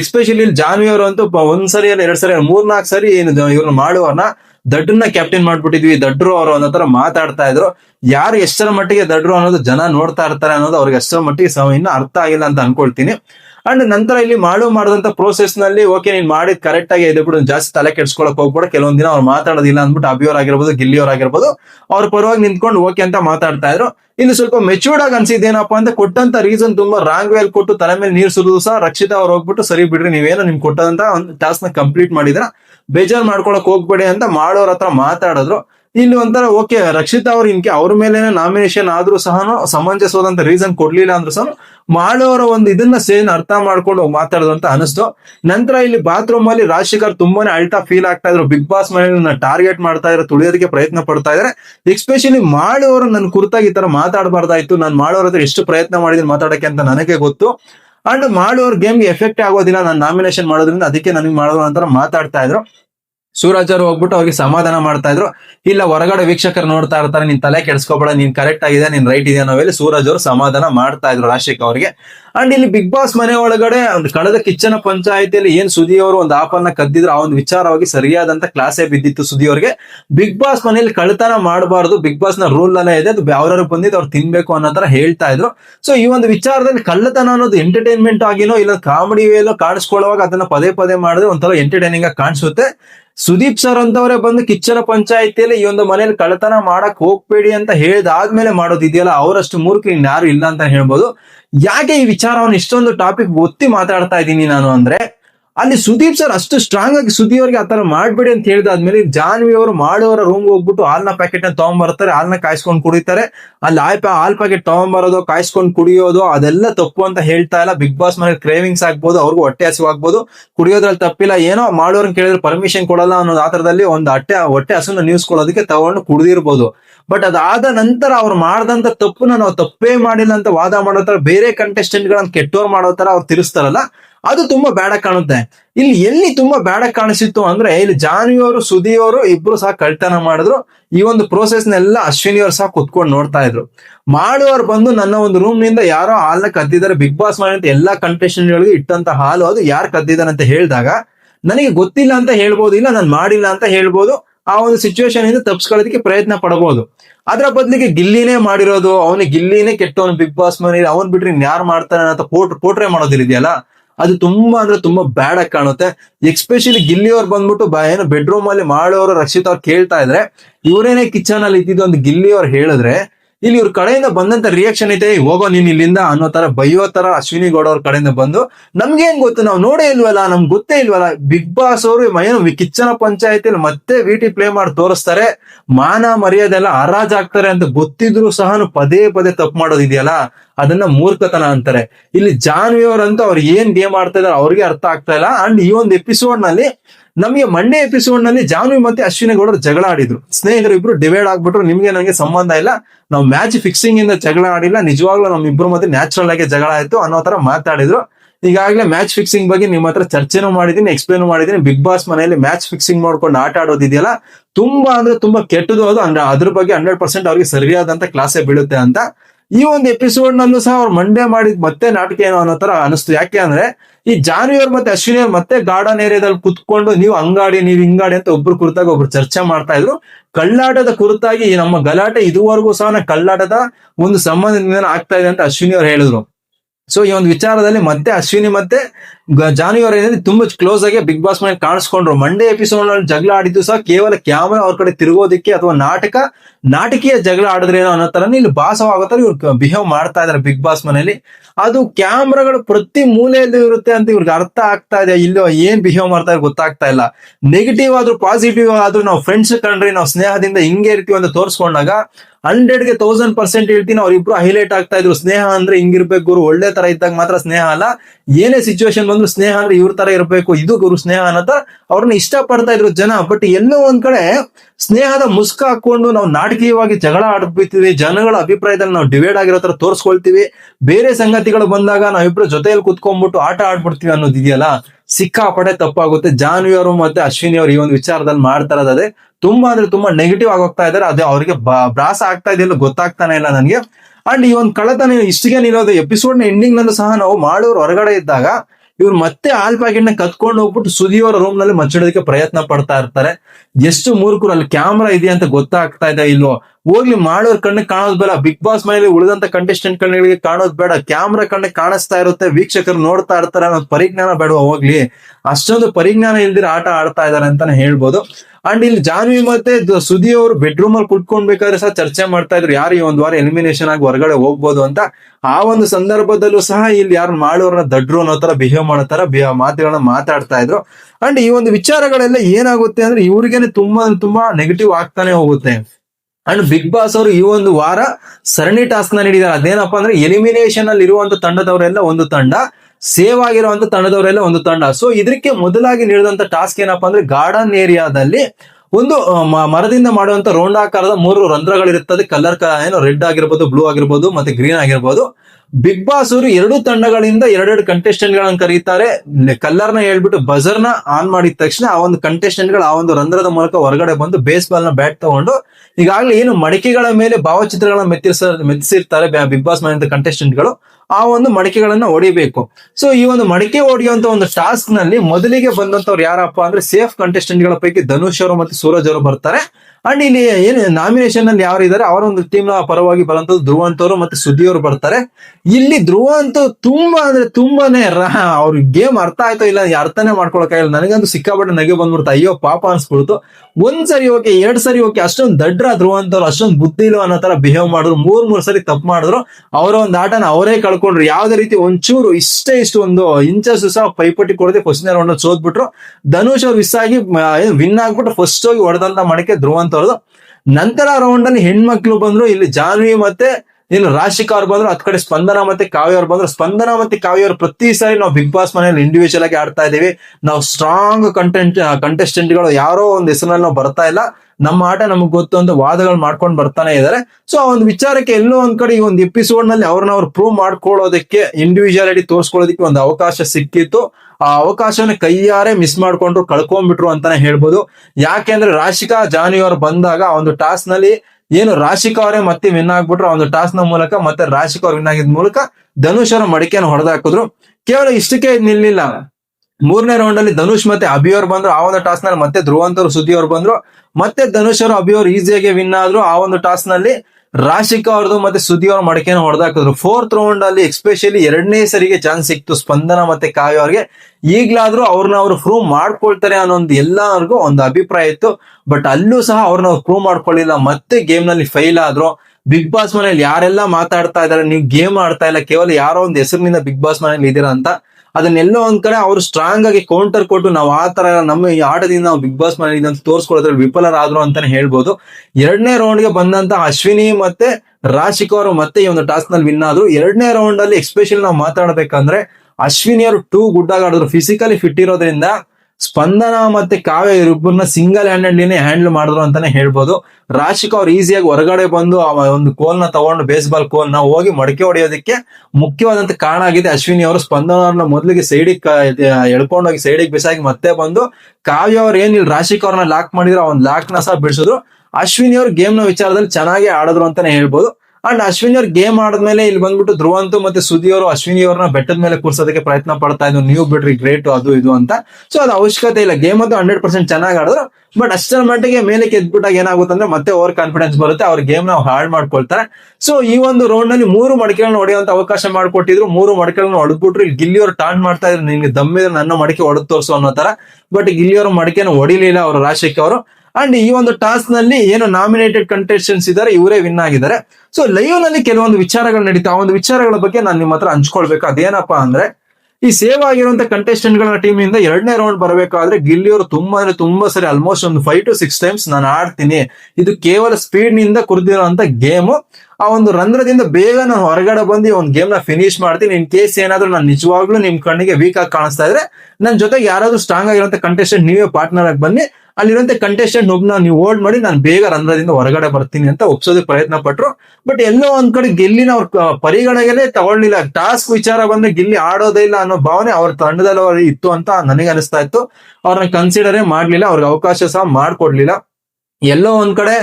ಎಕ್ಸ್ಪೆಷಲಿ ಇಲ್ಲಿ ಜಾನ್ವಿ ಅವರು ಅಂತೂ ಒಂದ್ಸರಿ ಎರಡ್ ಸರಿ ಮೂರ್ನಾಲ್ಕು ಸರಿ ಇವ್ರನ್ನ ಮಾಡುವನ್ನ ದಡ್ಡನ್ನ ಕ್ಯಾಪ್ಟನ್ ಮಾಡ್ಬಿಟ್ಟಿದ್ವಿ, ದಡ್ರು ಅವರು ಅನ್ನೋ ತರ ಮಾತಾಡ್ತಾ ಇದ್ರು. ಯಾರು ಎಷ್ಟರ ಮಟ್ಟಿಗೆ ದಡ್ರು ಅನ್ನೋದು ಜನ ನೋಡ್ತಾ ಇರ್ತಾರೆ ಅನ್ನೋದು ಅವ್ರಿಗೆ ಎಷ್ಟರ ಮಟ್ಟಿಗೆ ಇನ್ನೂ ಅರ್ಥ ಆಗಿಲ್ಲ ಅಂತ ಅನ್ಕೊಳ್ತೀನಿ. ಅಂಡ್ ನಂತರ ಇಲ್ಲಿ ಮಾಡು ಮಾಡಿದಂತ ಪ್ರೋಸೆಸ್ನಲ್ಲಿ ಓಕೆ ನೀನ್ ಮಾಡಿದ್ ಕರೆಕ್ಟ್ ಆಗಿ ಇದೆ ಬಿಡು ಜಾಸ್ತಿ ತಲೆ ಕೆಡ್ಸ್ಕೊಳಕ್ ಹೋಗ್ಬೇಡ, ಕೆಲವೊಂದ್ ದಿನ ಅವ್ರು ಮಾತಾಡೋದಿಲ್ಲ ಅಂದ್ಬಿಟ್ಟು ಅಭಿಯೋರ್ ಆಗಿರ್ಬೋದು ಗಿಲ್ಲಿಯೋರ್ ಆಗಿರ್ಬೋದು, ಅವ್ರ ಪರವಾಗಿ ನಿಂತ್ಕೊಂಡು ಓಕೆ ಅಂತ ಮಾತಾಡ್ತಾ ಇದ್ರು. ಇನ್ನು ಸ್ವಲ್ಪ ಮೆಚೂರ್ಡ್ ಆಗಿ ಅನ್ಸಿದ್ದೇನಪ್ಪ ಅಂತ ಕೊಟ್ಟಂತ ರೀಸನ್ ತುಂಬಾ ರಾಂಗ್ ವೇಲ್ ಕೊಟ್ಟು ತಲೆ ಮೇಲೆ ನೀರ್ ಸುರಿದು ಸಹ ರಕ್ಷಿತಾ ಅವ್ರು ಹೋಗ್ಬಿಟ್ಟು, ಸರಿ ಬಿಡ್ರಿ, ನೀವೇನೋ ನಿಮ್ ಕೊಟ್ಟಂತ ಒಂದು ಟಾಸ್ಕ್ನ ಕಂಪ್ಲೀಟ್ ಮಾಡಿದ್ರ ಬೇಜಾರ್ ಮಾಡ್ಕೊಳಕ್ ಹೋಗ್ಬೇಡಿ ಅಂತ ಮಾಡೋರ್ ಹತ್ರ ಮಾತಾಡಿದ್ರು. ಇಲ್ಲಿ ಒಂಥರ, ಓಕೆ, ರಕ್ಷಿತಾ ಅವ್ರ ಇನ್ಕೆ ಅವ್ರ ಮೇಲೆ ನಾಮಿನೇಷನ್ ಆದ್ರೂ ಸಹ ಸಮಂಜಸವಾದಂತ ರೀಸನ್ ಕೊಡ್ಲಿಲ್ಲ ಅಂದ್ರೂ ಸಹ ಮಾಡೋರ ಒಂದು ಇದನ್ನ ಸೇನ್ ಅರ್ಥ ಮಾಡ್ಕೊಂಡು ಮಾತಾಡೋದಂತ ಅನಿಸ್ತು. ನಂತರ ಇಲ್ಲಿ ಬಾತ್ರೂಮ್ ಅಲ್ಲಿ ರಾಜಶೇಖರ್ ತುಂಬಾನೇ ಅಳ್ತಾ ಫೀಲ್ ಆಗ್ತಾ ಇದ್ರು. ಬಿಗ್ ಬಾಸ್ ಮನೆಯನ್ನ ಟಾರ್ಗೆಟ್ ಮಾಡ್ತಾ ಇದ್ರು, ತುಳಿಯೋದಕ್ಕೆ ಪ್ರಯತ್ನ ಪಡ್ತಾ ಇದಾರೆ. ಎಕ್ಸ್ಪೆಷಲಿ ಮಾಡೋರು ನನ್ ಕುರಿತಾಗಿ ಈ ತರ ಮಾತಾಡಬಾರ್ದಾಯ್ತು, ನಾನು ಮಾಡೋರ ಹತ್ರ ಎಷ್ಟು ಪ್ರಯತ್ನ ಮಾಡಿದೀನಿ ಮಾತಾಡಕ್ಕೆ ಅಂತ ನನಗೆ ಗೊತ್ತು. ಅಂಡ್ ಮಾಡೋರ್ ಗೇಮ್ಗೆ ಎಫೆಕ್ಟ್ ಆಗೋದಿಲ್ಲ. ನಾನು ನಾಮಿನೇಷನ್ ಮಾಡೋದ್ರಿಂದ ಅದಕ್ಕೆ ನನಗೆ ಮಾಡೋದು ಅಂತ ಮಾತಾಡ್ತಾ ಇದ್ರು. ಸೂರಜ್ ಅವರು ಹೋಗ್ಬಿಟ್ಟು ಅವ್ರಿಗೆ ಸಮಾಧಾನ ಮಾಡ್ತಾ ಇದ್ರು. ಇಲ್ಲ, ಹೊರಗಡೆ ವೀಕ್ಷಕರು ನೋಡ್ತಾ ಇರ್ತಾರೆ, ನಿನ್ ತಲೆ ಕೆಡ್ಸ್ಕೊಬೇಡ, ನೀನ್ ಕರೆಕ್ಟ್ ಆಗಿದೆ, ನೀನ್ ರೈಟ್ ಇದೆ ಅನ್ನೋ ವೇಳೆ ಸೂರಜ್ ಅವರು ಸಮಾಧಾನ ಮಾಡ್ತಾ ಇದ್ರು ರಾಶಿಕ್ ಅವರಿಗೆ. ಅಂಡ್ ಇಲ್ಲಿ ಬಿಗ್ ಬಾಸ್ ಮನೆ ಒಳಗಡೆ ಒಂದು ಕಳೆದ ಕಿಚ್ಚನ ಪಂಚಾಯತಿಯಲ್ಲಿ ಏನ್ ಸುದಿ ಅವರು ಒಂದು ಆಪನ್ನ ಕದ್ದಿದ್ರು, ಆ ಒಂದು ವಿಚಾರವಾಗಿ ಸರಿಯಾದಂತ ಕ್ಲಾಸೇ ಬಿದ್ದಿತ್ತು ಸುದಿ ಅವ್ರಿಗೆ. ಬಿಗ್ ಬಾಸ್ ಮನೆಯಲ್ಲಿ ಕಳ್ತನ ಮಾಡಬಾರ್ದು ಬಿಗ್ ಬಾಸ್ನ ರೂಲ್ ಅಲ್ಲೇ ಇದೆ, ಅದು ಯಾವ್ದಾರು ಬಂದಿದ್ದು, ಅವ್ರು ತಿನ್ಬೇಕು ಅನ್ನೋ ತರ ಹೇಳ್ತಾ ಇದ್ರು. ಸೊ ಈ ಒಂದು ವಿಚಾರದಲ್ಲಿ ಕಳ್ಳತನ ಅನ್ನೋದು ಎಂಟರ್ಟೈನ್ಮೆಂಟ್ ಆಗಿನೋ, ಇಲ್ಲ ಕಾಮಿಡಿ ಕಾಣಿಸ್ಕೊಳ್ಳುವಾಗ ಅದನ್ನ ಪದೇ ಪದೇ ಮಾಡಿದ್ರೆ ಒಂಥರ ಎಂಟರ್ಟೈನಿಂಗ್ ಆಗಿ ಕಾಣಿಸುತ್ತೆ. ಸುದೀಪ್ ಸರ್ ಅಂತವ್ರೆ ಬಂದು ಕಿಚ್ಚನ ಪಂಚಾಯತಿಯಲ್ಲಿ ಈ ಒಂದು ಮನೇಲಿ ಕಳ್ಳತನ ಮಾಡಕ್ ಹೋಗ್ಬೇಡಿ ಅಂತ ಹೇಳಿದಾದ್ಮೇಲೆ ಮಾಡೋದಿದೆಯಲ್ಲ ಅವರಷ್ಟು ಇನ್ ಯಾರು ಇಲ್ಲ ಅಂತ ಹೇಳ್ಬೋದು. ಯಾಕೆ ಈ ವಿಚಾರವನ್ನು ಇಷ್ಟೊಂದು ಟಾಪಿಕ್ ಒತ್ತಿ ಮಾತಾಡ್ತಾ ಇದ್ದೀನಿ ನಾನು ಅಂದ್ರೆ ಅಲ್ಲಿ ಸುದೀಪ್ ಸರ್ ಅಷ್ಟು ಸ್ಟ್ರಾಂಗ್ ಆಗಿ ಸುದೀಪ್ ಅವ್ರಿಗೆ ಆತರ ಮಾಡ್ಬೇಡಿ ಅಂತ ಹೇಳಿದಾದ್ಮೇಲೆ ಜಾನ್ವಿ ಅವರು ಮಾಡೋರ ರೂಮ್ ಹೋಗ್ಬಿಟ್ಟು ಹಾಲ್ನ ಪ್ಯಾಕೆಟ್ನ ತಗೊಂಡ್ಬರ್ತಾರೆ ಹಾಲ್ನ ಕಾಯಿಸ್ಕೊಂಡು ಕುಡಿತಾರೆ. ಅಲ್ಲಿ ಆಯ್ ಹಾಲ್ ಪ್ಯಾಕೆಟ್ ತಗೊಂಡ್ಬರೋದು ಕಾಯಿಸ್ಕೊಂಡು ಕುಡಿಯೋದು, ಅದೆಲ್ಲ ತಪ್ಪು ಅಂತ ಹೇಳ್ತಾ ಇಲ್ಲ. ಬಿಗ್ ಬಾಸ್ ಮನೆ ಕ್ರೇವಿಂಗ್ಸ್ ಆಗ್ಬೋದು, ಅವ್ರಿಗೂ ಹೊಟ್ಟೆ ಹಸಿವು ಆಗ್ಬೋದು. ಕುಡಿಯೋದ್ರಲ್ಲಿ ತಪ್ಪಿಲ್ಲ. ಏನೋ ಮಾಡೋರ್ನ ಕೇಳಿದ್ರೆ ಪರ್ಮಿಷನ್ ಕೊಡಲ್ಲ ಅನ್ನೋ ಆತರದಲ್ಲಿ ಒಂದು ಹೊಟ್ಟೆ ಹೊಟ್ಟೆ ಹಸುನ ನ್ಯೂಸ್ ಕೊಡೋದಕ್ಕೆ ತಗೊಂಡು ಕುಡಿದಿರ್ಬೋದು. ಬಟ್ ಅದಾದ ನಂತರ ಅವ್ರು ಮಾಡ್ದಂತ ತಪ್ಪುನ ನಾವು ತಪ್ಪೇ ಮಾಡಿಲ್ಲ ಅಂತ ವಾದ ಮಾಡೋ ತರ ಬೇರೆ ಕಂಟೆಸ್ಟೆಂಟ್ ಗಳನ್ನ ಕೆಟ್ಟೋರ್ ಮಾಡೋ ತರ ಅವ್ರು ತಿರ್ಸ್ತಾರಲ್ಲ ಅದು ತುಂಬಾ ಬ್ಯಾಡ ಕಾಣುತ್ತೆ. ಇಲ್ಲಿ ಎಲ್ಲಿ ತುಂಬಾ ಬ್ಯಾಡ ಕಾಣಿಸಿತ್ತು ಅಂದ್ರೆ ಇಲ್ಲಿ ಜಾನ್ವಿ ಅವರು ಸುದಿ ಅವರು ಇಬ್ರು ಸಹ ಕಳ್ತನ ಮಾಡಿದ್ರು. ಈ ಒಂದು ಪ್ರೋಸೆಸ್ ನೆಲ್ಲ ಅಶ್ವಿನಿ ಅವರು ಸಹ ಕುತ್ಕೊಂಡು ನೋಡ್ತಾ ಇದ್ರು. ಮಾಡುವವರು ಬಂದು ನನ್ನ ಒಂದು ರೂಮ್ನಿಂದ ಯಾರೋ ಹಾಲ್ನ ಕದ್ದಿದ್ದಾರೆ. ಬಿಗ್ ಬಾಸ್ ಮಾಡಿ ಅಂತ ಎಲ್ಲಾ ಕಂಟೆಸ್ಟೆಂಟ್ ಗಳಿಗೆ ಇಟ್ಟಂತ ಹಾಲು ಅದು ಯಾರು ಕದ್ದಿದ್ದಾರೆ ಅಂತ ಹೇಳಿದಾಗ, ನನಗೆ ಗೊತ್ತಿಲ್ಲ ಅಂತ ಹೇಳ್ಬೋದು, ಇಲ್ಲ ನಾನು ಮಾಡಿಲ್ಲ ಅಂತ ಹೇಳ್ಬೋದು. ಆ ಒಂದು ಸಿಚುವೇಶನ್ ಇಂದ ತಪ್ಪಿಸ್ಕೊಳ್ಳೋದಕ್ಕೆ ಪ್ರಯತ್ನ ಪಡಬಹುದು ಅದ್ರ ಬದಲಿಗೆ ಗಿಲ್ಲಿನೇ ಮಾಡಿರೋದು. ಅವನಿಗೆ ಗಿಲ್ಲಿನೇ ಕೆಟ್ಟವನು ಬಿಗ್ ಬಾಸ್ ಮನೆ ಅವನ್ ಬಿಟ್ರೆ ಯಾರು ಮಾಡ್ತಾನೆ ಅಂತ ಪೋಟ್ ಪೋಟ್ರೆ ಮಾಡೋದಿದೆಯಲ್ಲ ಅದು ತುಂಬಾ ಅಂದ್ರೆ ತುಂಬಾ ಬ್ಯಾಡ್ ಆಗಿ ಕಾಣುತ್ತೆ. ಎಕ್ಸ್ಪೆಷಲಿ ಗಿಲ್ಲಿ ಅವ್ರು ಬಂದ್ಬಿಟ್ಟು ಏನು ಬೆಡ್ರೂಮ್ ಅಲ್ಲಿ ಮಾಡೋರು ರಕ್ಷಿತ್ ಅವ್ರು ಕೇಳ್ತಾ ಇದ್ರೆ, ಇವರೇನೆ ಕಿಚನ್ ಅಲ್ಲಿ ಇದ್ದಿದ್ದು ಒಂದು ಗಿಲ್ಲಿ ಅವ್ರು ಹೇಳಿದ್ರೆ ಇಲ್ಲಿ ಇವ್ರ ಕಡೆಯಿಂದ ಬಂದಂತ ರಿಯಾಕ್ಷನ್ ಐತೆ ಹೋಗೋ ನೀನ್ ಇಲ್ಲಿಂದ ಅನ್ನೋ ತರ ಬೈಯೋ ತರ ಅಶ್ವಿನಿ ಗೌಡ ಅವ್ರ ಕಡೆಯಿಂದ ಬಂದು, ನಮ್ಗೇನ್ ಗೊತ್ತು, ನಾವು ನೋಡೇ ಇಲ್ವಲ್ಲ, ನಮ್ಗೆ ಗೊತ್ತೇ ಇಲ್ವಲ್ಲ, ಬಿಗ್ ಬಾಸ್ ಅವರು ಏನು ಕಿಚ್ಚನ ಪಂಚಾಯತಿಲಿ ಮತ್ತೆ ವಿಟಿ ಪ್ಲೇ ಮಾಡಿ ತೋರಿಸ್ತಾರೆ, ಮಾನ ಮರ್ಯಾದೆ ಎಲ್ಲ ಹರಾಜಾಗ್ತಾರೆ ಅಂತ ಗೊತ್ತಿದ್ರು ಸಹ ಪದೇ ಪದೇ ತಪ್ಪು ಮಾಡೋದಿದೆಯಲ್ಲ, ಅದನ್ನ ಮೂರ್ಖತನ ಅಂತಾರೆ. ಇಲ್ಲಿ ಜಾನ್ವಿ ಅವರಂತೂ ಅವ್ರು ಏನ್ ಗೇಮ್ ಆಡ್ತಾ ಇದಾರೆ ಅವ್ರಿಗೆ ಅರ್ಥ ಆಗ್ತಾ ಇಲ್ಲ. ಅಂಡ್ ಈ ಒಂದು ಎಪಿಸೋಡ್ನಲ್ಲಿ ನಮಗೆ ಮಂಡೇ ಎಪಿಸೋಡ್ನಲ್ಲಿ ಜಾನ್ವಿ ಮತ್ತೆ ಅಶ್ವಿನಿ ಗೌಡರು ಜಗಳ ಆಡಿದ್ರು. ಸ್ನೇಹಿತರು ಇಬ್ರು ಡಿವೈಡ್ ಆಗ್ಬಿಟ್ರು, ನಿಮ್ಗೆ ನನಗೆ ಸಂಬಂಧ ಇಲ್ಲ. ನಾವು ಮ್ಯಾಚ್ ಫಿಕ್ಸಿಂಗ್ ಇಂದ ಜಗಳ ಆಡಿಲ್ಲ, ನಿಜವಾಗ್ಲೂ ನಮ್ ಇಬ್ರು ಮತ್ತೆ ನ್ಯಾಚುರಲ್ ಆಗಿ ಜಗಳ ಆಯ್ತು ಅನ್ನೋ ತರ ಮಾತಾಡಿದ್ರು. ಈಗಾಗಲೇ ಮ್ಯಾಚ್ ಫಿಕ್ಸಿಂಗ್ ಬಗ್ಗೆ ನಿಮ್ಮ ಹತ್ರ ಚರ್ಚೆನೂ ಮಾಡಿದೀನಿ ಎಕ್ಸ್ಪ್ಲೇನ್ ಮಾಡಿದೀನಿ ಬಿಗ್ ಬಾಸ್ ಮನೆಯಲ್ಲಿ ಮ್ಯಾಚ್ ಫಿಕ್ಸಿಂಗ್ ಮಾಡ್ಕೊಂಡು ಆಟ ಆಡೋದಿದೆಯಲ್ಲ ತುಂಬಾ ಅಂದ್ರೆ ತುಂಬಾ ಕೆಟ್ಟದು ಅದು. ಅಂದ್ರೆ ಅದ್ರ ಬಗ್ಗೆ ಹಂಡ್ರೆಡ್ ಪರ್ಸೆಂಟ್ ಅವ್ರಿಗೆ ಸರಿಯಾದಂತ ಕ್ಲಾಸೇ ಬೀಳುತ್ತೆ ಅಂತ ಈ ಒಂದು ಎಪಿಸೋಡ್ ನಲ್ಲೂ ಸಹ ಅವ್ರು ಮಂಡೆ ಮಾಡಿದ್ ಮತ್ತೆ ನಾಟಕ ಏನೋ ಅನ್ನೋ ತರ ಅನಿಸ್ತು ಯಾಕೆ ಅಂದ್ರೆ ಈ ಜಾನ್ವಿ ಅವ್ರು ಮತ್ತೆ ಅಶ್ವಿನಿ ಅವ್ರು ಮತ್ತೆ ಗಾರ್ಡನ್ ಏರಿಯಾದಲ್ಲಿ ಕುತ್ಕೊಂಡು ನೀವು ಅಂಗಾಡಿ ನೀವು ಹಿಂಗಾಡಿ ಅಂತ ಒಬ್ರು ಕುರಿತಾಗ ಒಬ್ರು ಚರ್ಚೆ ಮಾಡ್ತಾ ಇದ್ರು. ಕಳ್ಳಾಟದ ಕುರಿತಾಗಿ ನಮ್ಮ ಗಲಾಟೆ ಇದುವರೆಗೂ ಸಹ ಕಳ್ಳಾಟದ ಒಂದು ಸಂಬಂಧದಿಂದ ಆಗ್ತಾ ಇದೆ ಅಂತ ಅಶ್ವಿನಿ ಅವ್ರು ಹೇಳಿದ್ರು. ಸೊ ಈ ಒಂದು ವಿಚಾರದಲ್ಲಿ ಮತ್ತೆ ಅಶ್ವಿನಿ ಮತ್ತೆ ಗ- ಏನಂದ್ರೆ ತುಂಬಾ ಕ್ಲೋಸ್ ಆಗಿ ಬಿಗ್ ಬಾಸ್ ಮನೆ ಕಾಣಿಸ್ಕೊಂಡ್ರು. ಮಂಡೇ ಎಪಿಸೋಡ್ನಲ್ಲಿ ಜಗಳ ಆಡಿದ್ದು ಸಹ ಕೇವಲ ಕ್ಯಾಮರಾ ಅವ್ರ ಕಡೆ ತಿರುಗೋದಿಕ್ಕೆ ಅಥವಾ ನಾಟಕ, ನಾಟಕೀಯ ಜಗಳ ಆಡಿದ್ರೇನೋ ಅನ್ನೋ ತರನೇ ಇಲ್ಲಿ ಭಾಸವಾಗೋ ತರ ಇವ್ರು ಬಿಹೇವ್ ಮಾಡ್ತಾ ಇದಾರೆ ಬಿಗ್ ಬಾಸ್ ಮನೆಯಲ್ಲಿ. ಅದು ಕ್ಯಾಮ್ರಾಗಳು ಪ್ರತಿ ಮೂಲೆಯಲ್ಲಿ ಇರುತ್ತೆ ಅಂತ ಇವ್ರಿಗೆ ಅರ್ಥ ಆಗ್ತಾ ಇದೆ. ಇಲ್ಲೋ ಏನ್ ಬಿಹೇವ್ ಮಾಡ್ತಾ ಗೊತ್ತಾಗ್ತಾ ಇಲ್ಲ. ನೆಗೆಟಿವ್ ಆದ್ರೂ ಪಾಸಿಟಿವ್ ಆದ್ರೂ ನಾವು ಫ್ರೆಂಡ್ಸ್ ಕಂಡ್ರಿ ನಾವು ಸ್ನೇಹದಿಂದ ಹಿಂಗೆ ಇರ್ತೀವಿ ಅಂತ ತೋರಿಸ್ಕೊಂಡಾಗ ಹಂಡ್ರೆಡ್ಗೆ ತೌಸಂಡ್ ಪರ್ಸೆಂಟ್ ಹೇಳ್ತೀನಿ. ಅವ್ರಿಬ್ರು ಹೈಲೈಟ್ ಆಗ್ತಾ ಇದ್ರು. ಸ್ನೇಹ ಅಂದ್ರೆ ಹಿಂಗಿರ್ಬೇಕು ಗುರು. ಒಳ್ಳೆ ತರ ಇದ್ದಾಗ ಮಾತ್ರ ಸ್ನೇಹ ಅಲ್ಲ. ಏನೇ ಸಿಚುವೇಶನ್ ಬಂದ್ರು ಸ್ನೇಹ ಅಂದ್ರೆ ಇವ್ರ ತರ ಇರಬೇಕು. ಇದು ಗುರು ಸ್ನೇಹ ಅನ್ನೋದ ಅವ್ರನ್ನ ಇಷ್ಟ ಪಡ್ತಾ ಇದ್ರು ಜನ. ಬಟ್ ಎಲ್ಲೋ ಒಂದ್ ಕಡೆ ಸ್ನೇಹದ ಮುಸ್ಕ ಹಾಕೊಂಡು ನಾವು ನಾಟಕೀಯವಾಗಿ ಜಗಳ ಆಡ್ಬಿಡ್ತೀವಿ ಜನಗಳ ಅಭಿಪ್ರಾಯದಲ್ಲಿ ನಾವು ಡಿವೈಡ್ ಆಗಿರೋ ತರ ತೋರಿಸ್ಕೊಳ್ತೀವಿ. ಬೇರೆ ಸಂಗತಿಗಳು ಬಂದಾಗ ನಾವಿಬ್ರು ಜೊತೆಯಲ್ಲಿ ಕುತ್ಕೊಂಡ್ಬಿಟ್ಟು ಆಟ ಆಡ್ಬಿಡ್ತೀವಿ ಅನ್ನೋದು ಇದೆಯಲ್ಲ ಸಿಕ್ಕಾಪಟ್ಟೆ ತಪ್ಪಾಗುತ್ತೆ. ಜಾನ್ವಿ ಅವರು ಮತ್ತೆ ಅಶ್ವಿನಿ ಅವರು ಈ ಒಂದು ವಿಚಾರದಲ್ಲಿ ಮಾಡ್ತಾ ಇರೋದೇ ತುಂಬಾ ಅಂದ್ರೆ ತುಂಬಾ ನೆಗೆಟಿವ್ ಆಗಿ ಹೋಗ್ತಾ ಇದಾರೆ ಅದೇ ಅವ್ರಿಗೆ ಬ್ರಾಸ ಆಗ್ತಾ ಇದೆಯಲ್ಲ ಗೊತ್ತಾಗ್ತಾನೆ ಇಲ್ಲ ನನಗೆ. ಅಂಡ್ ಈ ಒಂದು ಕಳತನ ಇಷ್ಟಿಗೆ ನಿಲ್ಲೋದು ಎಪಿಸೋಡ್ ಎಂಡಿಂಗ್ ನಲ್ಲೂ ಸಹ ನಾವು ಮಾಡೋರು ಹೊರಗಡೆ ಇದ್ದಾಗ ಇವ್ರು ಮತ್ತೆ ಹಾಲ್ ಪ್ಯಾಕೆಟ್ನ ಕತ್ಕೊಂಡು ಹೋಗ್ಬಿಟ್ಟು ಸುದಿಯವರ ರೂಮ್ನಲ್ಲಿ ಮಚ್ಚಿಡೋದಕ್ಕೆ ಪ್ರಯತ್ನ ಪಡ್ತಾ ಇರ್ತಾರೆ. ಎಷ್ಟು ಮೂರ್ಖರು ಅಲ್ಲಿ ಕ್ಯಾಮ್ರಾ ಇದೆ ಅಂತ ಗೊತ್ತಾಗ್ತಾ ಇದೆ ಇಲ್ವೋ? ಹೋಗ್ಲಿ, ಮಾಡೋರ್ ಕಣ್ಣಿಗೆ ಕಾಣೋದ್ ಬೇಡ. ಬಿಗ್ ಬಾಸ್ ಮನೆಯಲ್ಲಿ ಉಳಿದಂತ ಕಂಟೆಸ್ಟೆಂಟ್ ಕಣ್ಣುಗಳಿಗೆ ಕಾಣೋದ್ ಬೇಡ. ಕ್ಯಾಮ್ರಾ ಕಣ್ಣಿಗೆ ಕಾಣಿಸ್ತಾ ಇರುತ್ತೆ. ವೀಕ್ಷಕರು ನೋಡ್ತಾ ಇರ್ತಾರೆ ಅನ್ನೋದು ಪರಿಜ್ಞಾನ ಬೇಡವಾ? ಹೋಗ್ಲಿ. ಅಷ್ಟೊಂದು ಪರಿಜ್ಞಾನ ಇಲ್ದಿರ ಆಟ ಆಡ್ತಾ ಇದಾರೆ ಅಂತಾನೆ ಹೇಳ್ಬೋದು. ಅಂಡ್ ಇಲ್ಲಿ ಜಾನ್ವಿ ಮತ್ತೆ ಸುದಿ ಅವರು ಬೆಡ್ರೂಮ್ ಅಲ್ಲಿ ಕುತ್ಕೊಂಡ್ಬೇಕಾದ್ರೆ ಸಹ ಚರ್ಚೆ ಮಾಡ್ತಾ ಇದ್ರು. ಯಾರು ಈ ಒಂದ್ ವಾರ ಎಲಿಮಿನೇಷನ್ ಆಗಿ ಹೊರಗಡೆ ಹೋಗ್ಬೋದು ಅಂತ. ಆ ಒಂದು ಸಂದರ್ಭದಲ್ಲೂ ಸಹ ಇಲ್ಲಿ ಯಾರು ಮಾಡೋರ್ನ ದಡ್ರು ಅನ್ನೋ ತರ ಬಿಹೇವ್ ಮಾಡೋ ತರ ಮಾತುಗಳನ್ನ ಮಾತಾಡ್ತಾ ಇದ್ರು. ಅಂಡ್ ಈ ಒಂದು ವಿಚಾರಗಳೆಲ್ಲ ಏನಾಗುತ್ತೆ ಅಂದ್ರೆ ಇವ್ರಿಗೇನೆ ತುಂಬಾ ತುಂಬಾ ನೆಗೆಟಿವ್ ಆಗ್ತಾನೆ ಹೋಗುತ್ತೆ. ಅಂಡ್ ಬಿಗ್ ಬಾಸ್ ಅವರು ಈ ಒಂದು ವಾರ ಸರಣಿ ಟಾಸ್ಕ್ನ ನೀಡಿದ್ದಾರೆ. ಅದೇನಪ್ಪಾ ಅಂದ್ರೆ ಎಲಿಮಿನೇಷನ್ ಅಲ್ಲಿ ಇರುವಂತ ತಂಡದವರೆಲ್ಲ ಒಂದು ತಂಡ. ಸೇವ್ ಆಗಿರುವಂತ ತಂಡದವರೆಲ್ಲ ಒಂದು ತಂಡ. ಸೊ ಇದಕ್ಕೆ ಮೊದಲಾಗಿ ನೀಡಿದಂತ ಟಾಸ್ಕ್ ಏನಪ್ಪಾ ಅಂದ್ರೆ ಗಾರ್ಡನ್ ಏರಿಯಾದಲ್ಲಿ ಒಂದು ಮರದಿಂದ ಮಾಡುವಂತ ರೌಂಡಾಕಾರದ ಮೂರು ರಂಧ್ರಗಳಿರುತ್ತದೆ. ಕಲರ್ ಏನು ರೆಡ್ ಆಗಿರ್ಬೋದು ಬ್ಲೂ ಆಗಿರ್ಬೋದು, ಮತ್ತೆ ಗ್ರೀನ್ ಆಗಿರ್ಬೋದು. ಬಿಗ್ ಬಾಸ್ ಅವರು ಎರಡು ತಂಡಗಳಿಂದ ಎರಡೆರಡು ಕಂಟೆಸ್ಟೆಂಟ್ ಗಳನ್ನ ಕರೀತಾರೆ. ಕಲರ್ನ ಹೇಳ್ಬಿಟ್ಟು ಬಜರ್ನ ಆನ್ ಮಾಡಿದ ತಕ್ಷಣ ಆ ಒಂದು ಕಂಟೆಸ್ಟೆಂಟ್ಗಳು ಆ ಒಂದು ರಂಧ್ರದ ಮೂಲಕ ಹೊರಗಡೆ ಬಂದು ಬೇಸ್ ಬಾಲ್ನ ಬ್ಯಾಟ್ ತಗೊಂಡು ಈಗಾಗಲೇ ಏನು ಮಡಿಕೆಗಳ ಮೇಲೆ ಭಾವಚಿತ್ರಗಳನ್ನ ಮೆತ್ತಿಸ ಮೆತ್ತಿಸಿರ್ತಾರೆ ಬಿಗ್ ಬಾಸ್ ಮನೆ ಕಂಟೆಸ್ಟೆಂಟ್ಗಳು. ಆ ಒಂದು ಮಡಿಕೆಗಳನ್ನ ಹೊಡಿಬೇಕು. ಸೊ ಈ ಒಂದು ಮಡಿಕೆ ಹೊಡೆಯುವಂತ ಒಂದು ಟಾಸ್ಕ್ನಲ್ಲಿ ಮೊದಲಿಗೆ ಬಂದಂತವ್ರು ಯಾರಪ್ಪ ಅಂದ್ರೆ ಸೇಫ್ ಕಂಟೆಸ್ಟೆಂಟ್ಗಳ ಪೈಕಿ ಧನುಷ್ ಅವರು ಮತ್ತೆ ಸೂರಜ್ ಅವರು ಬರ್ತಾರೆ. ಅಂಡ್ ಇಲ್ಲಿ ಏನು ನಾಮಿನೇಷನ್ ಅಲ್ಲಿ ಯಾರು ಇದಾರೆ ಅವರ ಒಂದು ಟೀಮ್ನ ಪರವಾಗಿ ಬರುವಂತದ್ದು ಧ್ರುವಂತ್ ಅವರು ಮತ್ತೆ ಸುದ್ದಿ ಅವರು ಬರ್ತಾರೆ. ಇಲ್ಲಿ ಧ್ರುವ ಅಂತೂ ತುಂಬಾ ಅಂದ್ರೆ ತುಂಬಾನೇ ಅವ್ರ ಗೇಮ್ ಅರ್ಥ ಆಯ್ತೋ ಇಲ್ಲ ಅರ್ಥನೇ ಮಾಡ್ಕೊಳಕ್ಕಾಗಿಲ್ಲ ನನಗಂತೂ ಸಿಕ್ಕಾಪಟ್ಟೆ ನಗೆ ಬಂದ್ಬಿಡ್ತು. ಅಯ್ಯೋ, ಪಾಪ ಅನ್ಸ್ಬಿಡ್ತು. ಒಂದ್ ಸರಿ ಓಕೆ ಎರಡ್ ಸರಿ ಓಕೆ ಅಷ್ಟೊಂದು ದಡ್ರ ಧ್ರುವ ಅಂತವ್ರು, ಅಷ್ಟೊಂದು ಬುದ್ಧಿ ಇಲ್ಲ ಅನ್ನೋ ತರ ಬಿಹೇವ್ ಮಾಡಿದ್ರು. ಮೂರ್ ಮೂರ್ ಸರಿ ತಪ್ಪು ಮಾಡಿದ್ರು. ಅವರ ಒಂದು ಆಟನ ಅವರೇ ಕಳ್ಕೊಂಡ್ರು. ಯಾವ್ದೇ ರೀತಿ ಒಂಚೂರು ಇಷ್ಟೇ ಇಷ್ಟು ಒಂದು ಇಂಚಸ್ ಸಹ ಪೈಪೋಟಿ ಕೊಡದೆ ಫಸ್ಟ್ ರೌಂಡ್ ಸೋತ್ಬಿಟ್ರು. ಧನುಷ್ ಅವ್ರು ಮಿಸ್ ಆಗಿ ವಿನ್ ಆಗ್ಬಿಟ್ಟು ಫಸ್ಟ್ ಹೋಗಿ ಹೊಡೆದಂತ ಮಡಕೆ ಧ್ರುವಂತ ನಂತರ ರೌಂಡ್ ಅಲ್ಲಿ ಹೆಣ್ಮಕ್ಳು ಬಂದ್ರು, ಇಲ್ಲಿ ಜಾನ್ವಿ ಮತ್ತೆ ಇನ್ನು ರಾಶಿಕಾ ಅವ್ರು ಬಂದ್ರು, ಅದ್ ಕಡೆ ಸ್ಪಂದನ ಮತ್ತೆ ಕಾವ್ಯ ಅವ್ರು ಬಂದ್ರು. ಸ್ಪಂದನ ಮತ್ತೆ ಕಾವ್ಯ ಅವ್ರು ಪ್ರತಿ ಸಾರಿ ನಾವು ಬಿಗ್ ಬಾಸ್ ಮನೆಯಲ್ಲಿ ಇಂಡಿವಿಜುವಲ್ ಆಗಿ ಆಡ್ತಾ ಇದೀವಿ ನಾವು ಸ್ಟ್ರಾಂಗ್ ಕಂಟೆಂಟ್ ಕಂಟೆಸ್ಟೆಂಟ್ಗಳು ಯಾರೋ ಒಂದ್ ಹೆಸರಲ್ಲಿ ನಾವು ಬರ್ತಾ ಇಲ್ಲ. ನಮ್ಮ ಆಟ ನಮಗ್ ಗೊತ್ತು ಅಂತ ವಾದಗಳು ಮಾಡ್ಕೊಂಡು ಬರ್ತಾನೆ ಇದ್ದಾರೆ ಸೊ ಆ ಒಂದು ವಿಚಾರಕ್ಕೆ ಎಲ್ಲೋ ಒಂದ್ ಕಡೆ ಈ ಒಂದು ಎಪಿಸೋಡ್ನಲ್ಲಿ ಅವ್ರನ್ನ ಅವ್ರು ಪ್ರೂವ್ ಮಾಡ್ಕೊಳ್ಳೋದಕ್ಕೆ ಇಂಡಿವಿಜುವಾಲಿಟಿ ತೋರಿಸ್ಕೊಳ್ಳೋದಕ್ಕೆ ಒಂದು ಅವಕಾಶ ಸಿಕ್ಕಿತ್ತು. ಆ ಅವಕಾಶನ ಕೈಯಾರೆ ಮಿಸ್ ಮಾಡ್ಕೊಂಡ್ರು, ಕಳ್ಕೊಂಡ್ಬಿಟ್ರು ಅಂತಾನೆ ಹೇಳ್ಬೋದು. ಯಾಕೆಂದ್ರೆ ರಾಶಿಕಾ ಜಾನಿ ಅವ್ರು ಬಂದಾಗ ಆ ಒಂದು ಟಾಸ್ನಲ್ಲಿ ಏನು ರಾಶಿಕಾ ಅವರೇ ಮತ್ತೆ ವಿನ್ ಆಗ್ಬಿಟ್ರು. ಆ ಒಂದು ಟಾಸ್ನ ಮೂಲಕ ಮತ್ತೆ ರಾಶಿಕಾ ಅವ್ರು ವಿನ್ ಆಗಿದ ಮೂಲಕ ಧನುಷ್ ಅವರ ಮಡಿಕೆಯನ್ನು ಹೊಡೆದಾಕಿದ್ರು. ಕೇವಲ ಇಷ್ಟಕ್ಕೆ ನಿಲ್ಲಿಲ್ಲ. ಮೂರನೇ ರೌಂಡ್ ಅಲ್ಲಿ ಧನುಷ್ ಮತ್ತೆ ಅಭಿ ಅವ್ರು ಬಂದ್ರು. ಆ ಒಂದು ಟಾಸ್ನಲ್ಲಿ ಮತ್ತೆ ಧ್ರುವಂತರು ಸುದ್ದಿ ಅವ್ರು ಬಂದ್ರು. ಮತ್ತೆ ಧನುಷ್ ಅವರು ಅಭಿ ಅವ್ರು ಈಸಿಯಾಗಿ ವಿನ್ ಆದ್ರು. ಆ ಒಂದು ಟಾಸ್ನಲ್ಲಿ ರಾಶಿಕಾ ಅವ್ರದ್ದು ಮತ್ತೆ ಸುದ್ದಿ ಅವ್ರ ಮಡಿಕೆನ ಹೊಡೆದಾಕಿದ್ರು. ಫೋರ್ತ್ ರೌಂಡ್ ಅಲ್ಲಿ ಎಕ್ಸ್ಪೆಷಲಿ ಎರಡನೇ ಸರಿಗೆ ಚಾನ್ಸ್ ಸಿಕ್ತು ಸ್ಪಂದನ ಮತ್ತೆ ಕಾವ್ಯ ಅವ್ರಿಗೆ. ಈಗ್ಲಾದ್ರೂ ಅವ್ರನ್ನ ಅವ್ರು ಪ್ರೂವ್ ಮಾಡ್ಕೊಳ್ತಾರೆ ಅನ್ನೋ ಒಂದು ಎಲ್ಲರಿಗೂ ಒಂದು ಅಭಿಪ್ರಾಯ ಇತ್ತು. ಬಟ್ ಅಲ್ಲೂ ಸಹ ಅವ್ರನ್ನ ಅವ್ರು ಪ್ರೂವ್ ಮಾಡ್ಕೊಳ್ಳಿಲ್ಲ ಮತ್ತೆ ಗೇಮ್ನಲ್ಲಿ ಫೈಲ್ ಆದ್ರು. ಬಿಗ್ ಬಾಸ್ ಮನೇಲಿ ಯಾರೆಲ್ಲ ಮಾತಾಡ್ತಾ ಇದಾರೆ ನೀವು ಗೇಮ್ ಆಡ್ತಾ ಇಲ್ಲ, ಕೇವಲ ಯಾರೋ ಒಂದು ಹೆಸರಿನಿಂದ ಬಿಗ್ ಬಾಸ್ ಮನೇಲಿ ಇದೀರಾ ಅಂತ ಅದನ್ನೆಲ್ಲೋ ಒಂದ್ ಕಡೆ ಅವ್ರು ಸ್ಟ್ರಾಂಗ್ ಆಗಿ ಕೌಂಟರ್ ಕೊಟ್ಟು ನಾವು ಆ ತರ ನಮ್ಮ ಈ ಆಟದಿಂದ ನಾವು ಬಿಗ್ ಬಾಸ್ ಮನೇಲಿ ತೋರಿಸ್ಕೊಳ್ಳೋದ್ರಲ್ಲಿ ವಿಫಲರಾದ್ರು ಅಂತಾನೆ ಹೇಳ್ಬೋದು. ಎರಡನೇ ರೌಂಡ್ಗೆ ಬಂದಂತ ಅಶ್ವಿನಿ ಮತ್ತೆ ರಾಶಿಕ್ ಅವರು ಮತ್ತೆ ಈ ಒಂದು ಟಾಸ್ಕ್ನಲ್ಲಿ ವಿನ್ ಆದ್ರು. ಎರಡನೇ ರೌಂಡ್ ಅಲ್ಲಿ ಎಕ್ಸ್ಪೆಷಲಿ ನಾವು ಮಾತಾಡ್ಬೇಕಂದ್ರೆ ಅಶ್ವಿನಿ ಅವರು ಟೂ ಗುಡ್ ಆಗಿ ಆಡಿದ್ರು. ಫಿಸಿಕಲಿ ಫಿಟ್ ಇರೋದ್ರಿಂದ ಸ್ಪಂದನ ಮತ್ತೆ ಕಾವ್ಯ ಇವರಿಬ್ಬರನ್ನ ಸಿಂಗಲ್ ಹ್ಯಾಂಡೆಡ್ಲಿನೇ ಹ್ಯಾಂಡಲ್ ಮಾಡಿದ್ರು ಅಂತಾನೆ ಹೇಳ್ಬೋದು. ರಾಶಿಕ್ ಅವ್ರು ಈಸಿಯಾಗಿ ಹೊರಗಡೆ ಬಂದು ಆ ಒಂದು ಕೋಲ್ನ ತಗೊಂಡು ಬೇಸ್ಬಾಲ್ ಕೋಲ್ನ ಹೋಗಿ ಮಡಕೆ ಹೊಡೆಯೋದಕ್ಕೆ ಮುಖ್ಯವಾದಂತ ಕಾರಣ ಆಗಿದೆ ಅಶ್ವಿನಿ ಅವರು. ಸ್ಪಂದನ ಅವ್ರನ್ನ ಮೊದಲಿಗೆ ಸೈಡಿಗೆ ಎಳ್ಕೊಂಡೋಗಿ ಸೈಡಿಗೆ ಬಿಸಾಗಿ ಮತ್ತೆ ಬಂದು ಕಾವ್ಯ ಅವ್ರು ಏನ್ ಇಲ್ಲಿ, ರಾಶಿಕ್ ಅವ್ರನ್ನ ಲಾಕ್ ಮಾಡಿದ್ರು ಆ ಒಂದು ಲಾಕ್ನ ಸಹ ಬಿಡಿಸಿದ್ರು. ಅಶ್ವಿನಿ ಅವ್ರು ಗೇಮ್ನ ವಿಚಾರದಲ್ಲಿ ಚೆನ್ನಾಗಿ ಆಡಿದ್ರು ಅಂತಾನೆ ಹೇಳ್ಬೋದು. ಅಂಡ್ ಅಶ್ವಿನಿ ಅವ್ರ ಗೇಮ್ ಆದ್ಮೇಲೆ ಇಲ್ಲಿ ಬಂದ್ಬಿಟ್ಟು ಧ್ರುವಂತು ಮತ್ತೆ ಸುದಿ ಅವರು, ಅಶ್ವಿನಿ ಅವ್ರನ್ನ ಬೆಟ್ಟದ ಮೇಲೆ ಕೂರ್ಸೋದಕ್ಕೆ ಪ್ರಯತ್ನ ಪಡ್ತಾ ಇದ್ರು. ನೀವು ಬಿಡ್ರಿ ಗ್ರೇಟ್ ಅದು, ಇದು ಅಂತ. ಸೊ ಅದು ಅವಶ್ಯಕತೆ ಇಲ್ಲ. ಗೇಮ್ ಅಂತೂ ಹಂಡ್ರೆಡ್ ಪರ್ಸೆಂಟ್ ಚೆನ್ನಾಗಿ ಆಡಿದ್ರು. ಬಟ್ ಅಷ್ಟರ ಮಟ್ಟಿಗೆ ಮೇಲೆ ಏನಾಗುತ್ತೆ ಅಂದ್ರೆ ಮತ್ತೆ ಓವರ್ ಕಾನ್ಫಿಡೆನ್ಸ್ ಬರುತ್ತೆ. ಅವ್ರ ಗೇಮ್ ನಾವು ಹಾಳು ಮಾಡ್ಕೊಳ್ತಾರೆ. ಸೊ ಈ ಒಂದು ರೌಂಡ್ನಲ್ಲಿ ಮೂರು ಮಡಿಕೆಗಳನ್ನ ಹೊಡೆಯುವಂತ ಅವಕಾಶ ಮಾಡ್ಕೊಟ್ಟಿದ್ರು. ಮೂರು ಮಡಿಕೆಗಳನ್ನ ಹೊಡೆದ್ಬಿಟ್ರು. ಇಲ್ಲಿ ಗಿಲ್ಲಿಯವರು ಟಾನ್ ಮಾಡ್ತಾ ಇದ್ರು. ನಿನ್ಗೆ ದಮ್ಮಿದ್ರೆ ನನ್ನ ಮಡಿಕೆ ಹೊಡೆದು ತೋರಿಸು ಅನ್ನೋ ತರ. ಬಟ್ ಗಿಲ್ಲಿಯವರು ಮಡಿಕೆನ ಹೊಡಿಲಿಲ್ಲ. ಅವರು ರಾಶಿಕ್ ಅವರು. ಅಂಡ್ ಈ ಒಂದು ಟಾಸ್ಕ್ನಲ್ಲಿ ಏನು ನಾಮಿನೇಟೆಡ್ ಕಂಟೆಸ್ಟೆಂಟ್ಸ್ ಇದ್ದಾರೆ, ಇವರೇ ವಿನ್ ಆಗಿದ್ದಾರೆ. ಸೊ ಲೈವ್ನಲ್ಲಿ ಕೆಲವೊಂದು ವಿಚಾರಗಳು ನಡೀತಾ, ಆ ಒಂದು ವಿಚಾರಗಳ ಬಗ್ಗೆ ನಾನು ನಿಮ್ಮ ಹತ್ರ ಹಂಚ್ಕೊಳ್ಬೇಕು. ಅದೇನಪ್ಪಾ ಅಂದ್ರೆ, ಈ ಸೇವ್ ಆಗಿರುವಂತ ಕಂಟೆಸ್ಟೆಂಟ್ಗಳ ಟೀಮ್ ಇಂದ ಎರಡನೇ ರೌಂಡ್ ಬರಬೇಕಾದ್ರೆ ಗಿಲ್ಲಿಯವರು ತುಂಬಾ ಅಂದ್ರೆ ತುಂಬಾ ಸರಿ ಆಲ್ಮೋಸ್ಟ್ ಒಂದು ಫೈವ್ ಟು ಸಿಕ್ಸ್ ಟೈಮ್ಸ್ ನಾನು ಆಡ್ತೀನಿ. ಇದು ಕೇವಲ ಸ್ಪೀಡ್ನಿಂದ ಕುರಿದಿರುವಂತ ಗೇಮ್ ಆ ಒಂದು ರಂಧ್ರದಿಂದ ಬೇಗ ನಾನು ಹೊರಗಡೆ ಬಂದು ಒಂದು ಗೇಮ್ನ ಫಿನಿಶ್ ಮಾಡ್ತೀನಿ. ಇನ್ ಕೇಸ್ ಏನಾದ್ರೂ ನಾನು ನಿಜವಾಗ್ಲೂ ನಿಮ್ ಕಣ್ಣಿಗೆ ವೀಕ್ ಆಗಿ ಕಾಣಿಸ್ತಾ ಇದ್ರೆ ನನ್ನ ಜೊತೆಗೆ ಯಾರಾದ್ರೂ ಸ್ಟ್ರಾಂಗ್ ಆಗಿರುವಂತ ಕಂಟೆಸ್ಟೆಂಟ್ ನೀವೇ ಪಾರ್ಟ್ನರ್ ಆಗಿ ಬನ್ನಿ. ಅಲ್ಲಿರುವಂತ ಕಂಟೆಸ್ಟೆಂಟ್ ಒಬ್ನ ನೀವು ಹೋಲ್ಡ್ ಮಾಡಿ ನಾನು ಬೇಗ ರಂಧ್ರದಿಂದ ಹೊರಗಡೆ ಬರ್ತೀನಿ ಅಂತ ಒಪ್ಸೋದಕ್ಕೆ ಪ್ರಯತ್ನ ಪಟ್ರು. ಬಟ್ ಎಲ್ಲೋ ಒಂದ್ ಕಡೆ ಗಿಲ್ಲಿನ ಅವ್ರ ಪರಿಗಣನೆಗೆ ತಗೊಳ್ಲಿಲ್ಲ ಟಾಸ್ಕ್ ವಿಚಾರ ಬಂದ್ರೆ ಗಿಲ್ಲಿ ಆಡೋದೇ ಇಲ್ಲ ಅನ್ನೋ ಭಾವನೆ ಅವ್ರ ತಂಡದಲ್ಲಿ ಇತ್ತು ಅಂತ ನನಗೆ ಅನಿಸ್ತಾ ಇತ್ತು. ಅವ್ರನ್ನ ಕನ್ಸಿಡರೇ ಮಾಡ್ಲಿಲ್ಲ. ಅವ್ರಿಗೆ ಅವಕಾಶ ಸಹ ಮಾಡ್ಕೊಡ್ಲಿಲ್ಲ. ಎಲ್ಲೋ ಒಂದ್ ಕಡೆ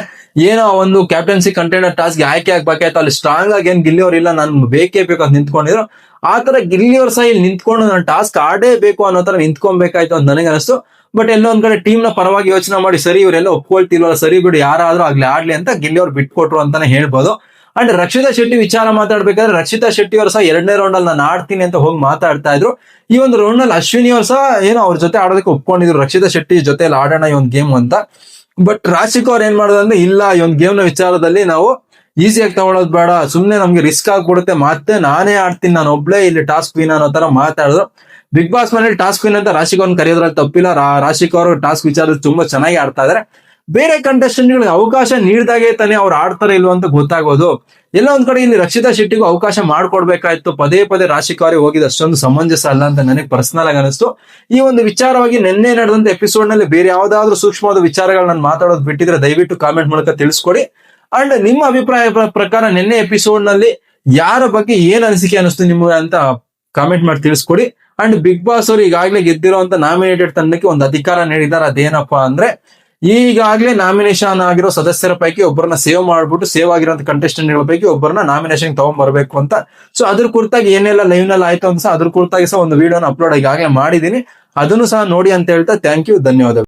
ಏನೋ ಒಂದು ಕ್ಯಾಪ್ಟನ್ಸಿ ಕಂಟೈನರ್ ಟಾಸ್ಕ್ ಆಯ್ಕೆ ಆಗ್ಬೇಕಾಯ್ತು ಅಲ್ಲಿ ಸ್ಟ್ರಾಂಗ್ ಆಗಿ ಏನ್ ಗಿಲ್ಲಿ ಅವರು ಇಲ್ಲ, ನಾನು ಬೇಕೇ ಬೇಕು ಅಂತ ನಿಂತ್ಕೊಂಡಿದ್ರು. ಆ ತರ ಗಿಲ್ಲಿ ಅವ್ರ ಸಹ ಇಲ್ಲಿ ನಿಂತ್ಕೊಂಡು ನಾನು ಟಾಸ್ಕ್ ಆಡೇ ಬೇಕು ಅನ್ನೋ ತರ ನಿಂತ್ಕೊಬೇಕಾಯ್ತು ಅಂತ ನನಗೆ ಅನಿಸ್ತು. ಬಟ್ ಎಲ್ಲೋ ಒಂದ್ ಕಡೆ ಟೀಮ್ನ ಪರವಾಗಿ ಯೋಚನೆ ಮಾಡಿ ಸರಿ ಇವರೆಲ್ಲ ಒಪ್ಕೊಳ್ತಿಲ್ವಲ್ಲ, ಸರಿ ಬಿಡು, ಯಾರಾದ್ರೂ ಆಗ್ಲಿ ಆಡ್ಲಿ ಅಂತ ಗಿಲ್ಲಿ ಅವ್ರು ಬಿಟ್ಕೊಟ್ರು ಅಂತಾನೆ ಹೇಳ್ಬೋದು. ಅಂಡ್ ರಕ್ಷಿತಾ ಶೆಟ್ಟಿ ವಿಚಾರ ಮಾತಾಡ್ಬೇಕಾದ್ರೆ ರಕ್ಷಿತಾ ಶೆಟ್ಟಿ ಅವರು ಸಹ ಎರಡನೇ ರೌಂಡ್ ಅಲ್ಲಿ ನಾನು ಆಡ್ತೀನಿ ಅಂತ ಹೋಗಿ ಮಾತಾಡ್ತಾ ಇದ್ರು. ಈ ಒಂದು ರೌಂಡ್ ಅಲ್ಲಿ ಅಶ್ವಿನಿ ಅವ್ರ ಸಹ ಏನೋ ಅವ್ರ ಜೊತೆ ಆಡೋದಕ್ಕೆ ಒಪ್ಕೊಂಡಿದ್ರು. ರಕ್ಷಿತಾ ಶೆಟ್ಟಿ ಜೊತೆ ಆಡೋಣ ಈ ಒಂದು ಗೇಮ್ ಅಂತ. ಬಟ್ ರಾಶಿಕ್ ಅವ್ರು ಏನ್ ಮಾಡೋದಂದ್ರೆ ಇಲ್ಲ, ಈ ಒಂದು ಗೇಮ್ನ ವಿಚಾರದಲ್ಲಿ ನಾವು ಈಸಿಯಾಗಿ ತಗೊಳ್ಳೋದು ಬೇಡ, ಸುಮ್ನೆ ನಮ್ಗೆ ರಿಸ್ಕ್ ಆಗ್ಬಿಡುತ್ತೆ, ಮತ್ತೆ ನಾನೇ ಆಡ್ತೀನಿ ನಾನು ಒಬ್ಳೆ ಇಲ್ಲಿ ಟಾಸ್ಕ್ ವಿನ್ ಅನ್ನೋ ತರ ಮಾತಾಡಿದ್ರು. ಬಿಗ್ ಬಾಸ್ ಮನೇಲಿ ಟಾಸ್ಕ್ ವಿನ್ ಅಂತ ರಾಶಿಕ್ ಅವ್ರನ್ನ ಕರೆಯೋದ್ರಲ್ಲಿ ತಪ್ಪಿಲ್ಲ. ರಾಶಿಕ್ ಅವರು ಟಾಸ್ಕ್ ವಿಚಾರ ತುಂಬಾ ಚೆನ್ನಾಗಿ ಆಡ್ತಾ ಇದಾರೆ. ಬೇರೆ ಕಂಟೆಸ್ಟೆಂಟ್ ಗಳಿಗೆ ಅವಕಾಶ ನೀಡಿದಾಗೆ ತಾನೇ ಅವ್ರು ಆಡ್ತಾರೆ ಇಲ್ವ ಅಂತ ಗೊತ್ತಾಗೋದು. ಎಲ್ಲ ಒಂದ್ ಕಡೆ ಇಲ್ಲಿ ರಕ್ಷಿತಾ ಶೆಟ್ಟಿಗೂ ಅವಕಾಶ ಮಾಡ್ಕೊಡ್ಬೇಕಾಯ್ತು. ಪದೇ ಪದೇ ರಾಶಿಕ್ ಅವರಿಗೆ ಹೋಗಿದ್ದು ಅಷ್ಟೊಂದು ಸಮಂಜಸ ಅಲ್ಲ ಅಂತ ನನಗೆ ಪರ್ಸನಲ್ ಆಗಿ ಅನಿಸ್ತು ಈ ಒಂದು ವಿಚಾರವಾಗಿ ನಿನ್ನೆ ನಡೆದಂತ ಎಪಿಸೋಡ್ನಲ್ಲಿ ಬೇರೆ ಯಾವ್ದಾದ್ರು ಸೂಕ್ಷ್ಮವಾದ ವಿಚಾರಗಳನ್ನ ನಾನು ಮಾತಾಡೋದು ಬಿಟ್ಟಿದ್ರೆ ದಯವಿಟ್ಟು ಕಾಮೆಂಟ್ ಮೂಲಕ ತಿಳಿಸ್ಕೊಡಿ. ಅಂಡ್ ನಿಮ್ಮ ಅಭಿಪ್ರಾಯ ಪ್ರಕಾರ ನಿನ್ನೆ ಎಪಿಸೋಡ್ನಲ್ಲಿ ಯಾರ ಬಗ್ಗೆ ಏನ್ ಅನಿಸಿಕೆ ಅನಿಸ್ತು ನಿಮ್ಗೆ ಅಂತ ಕಾಮೆಂಟ್ ಮಾಡಿ ತಿಳಿಸ್ಕೊಡಿ. ಅಂಡ್ ಬಿಗ್ ಬಾಸ್ ಅವರು ಈಗಾಗಲೇ ಗೆದ್ದಿರುವಂತ ನಾಮಿನೇಟೆಡ್ ತಂಡಕ್ಕೆ ಒಂದು ಅಧಿಕಾರ ನೀಡಿದ್ದಾರೆ. ಅದೇನಪ್ಪಾ ಅಂದ್ರೆ, ಈಗಾಗಲೇ ನಾಮಿನೇಷನ್ ಆಗಿರೋ ಸದಸ್ಯರ ಪೈಕಿ ಒಬ್ಬರನ್ನ ಸೇವ್ ಮಾಡ್ಬಿಟ್ಟು ಸೇವ್ ಆಗಿರೋ ಕಂಟೆಸ್ಟೆಂಟ್ಗಳ ಪೈಕಿ ಒಬ್ಬರನ್ನ ನಾಮಿನೇಷನ್ ತಗೊಂಡ್ಬರ್ಬೇಕು ಅಂತ. ಸೊ ಅದ್ರ ಕುರಿತಾಗಿ ಏನೆಲ್ಲ ಲೈವ್ನಲ್ಲಿ ಆಯ್ತು ಅಂತ ಅದ್ರ ಕುರಿತಾಗಿ ಸಹ ಒಂದು ವಿಡಿಯೋನ ಅಪ್ಲೋಡ್ ಈಗಾಗಲೇ ಮಾಡಿದೀನಿ ಅದನ್ನು ಸಹ ನೋಡಿ ಅಂತ ಹೇಳ್ತಾ ಥ್ಯಾಂಕ್ ಯು ಧನ್ಯವಾದಗಳು.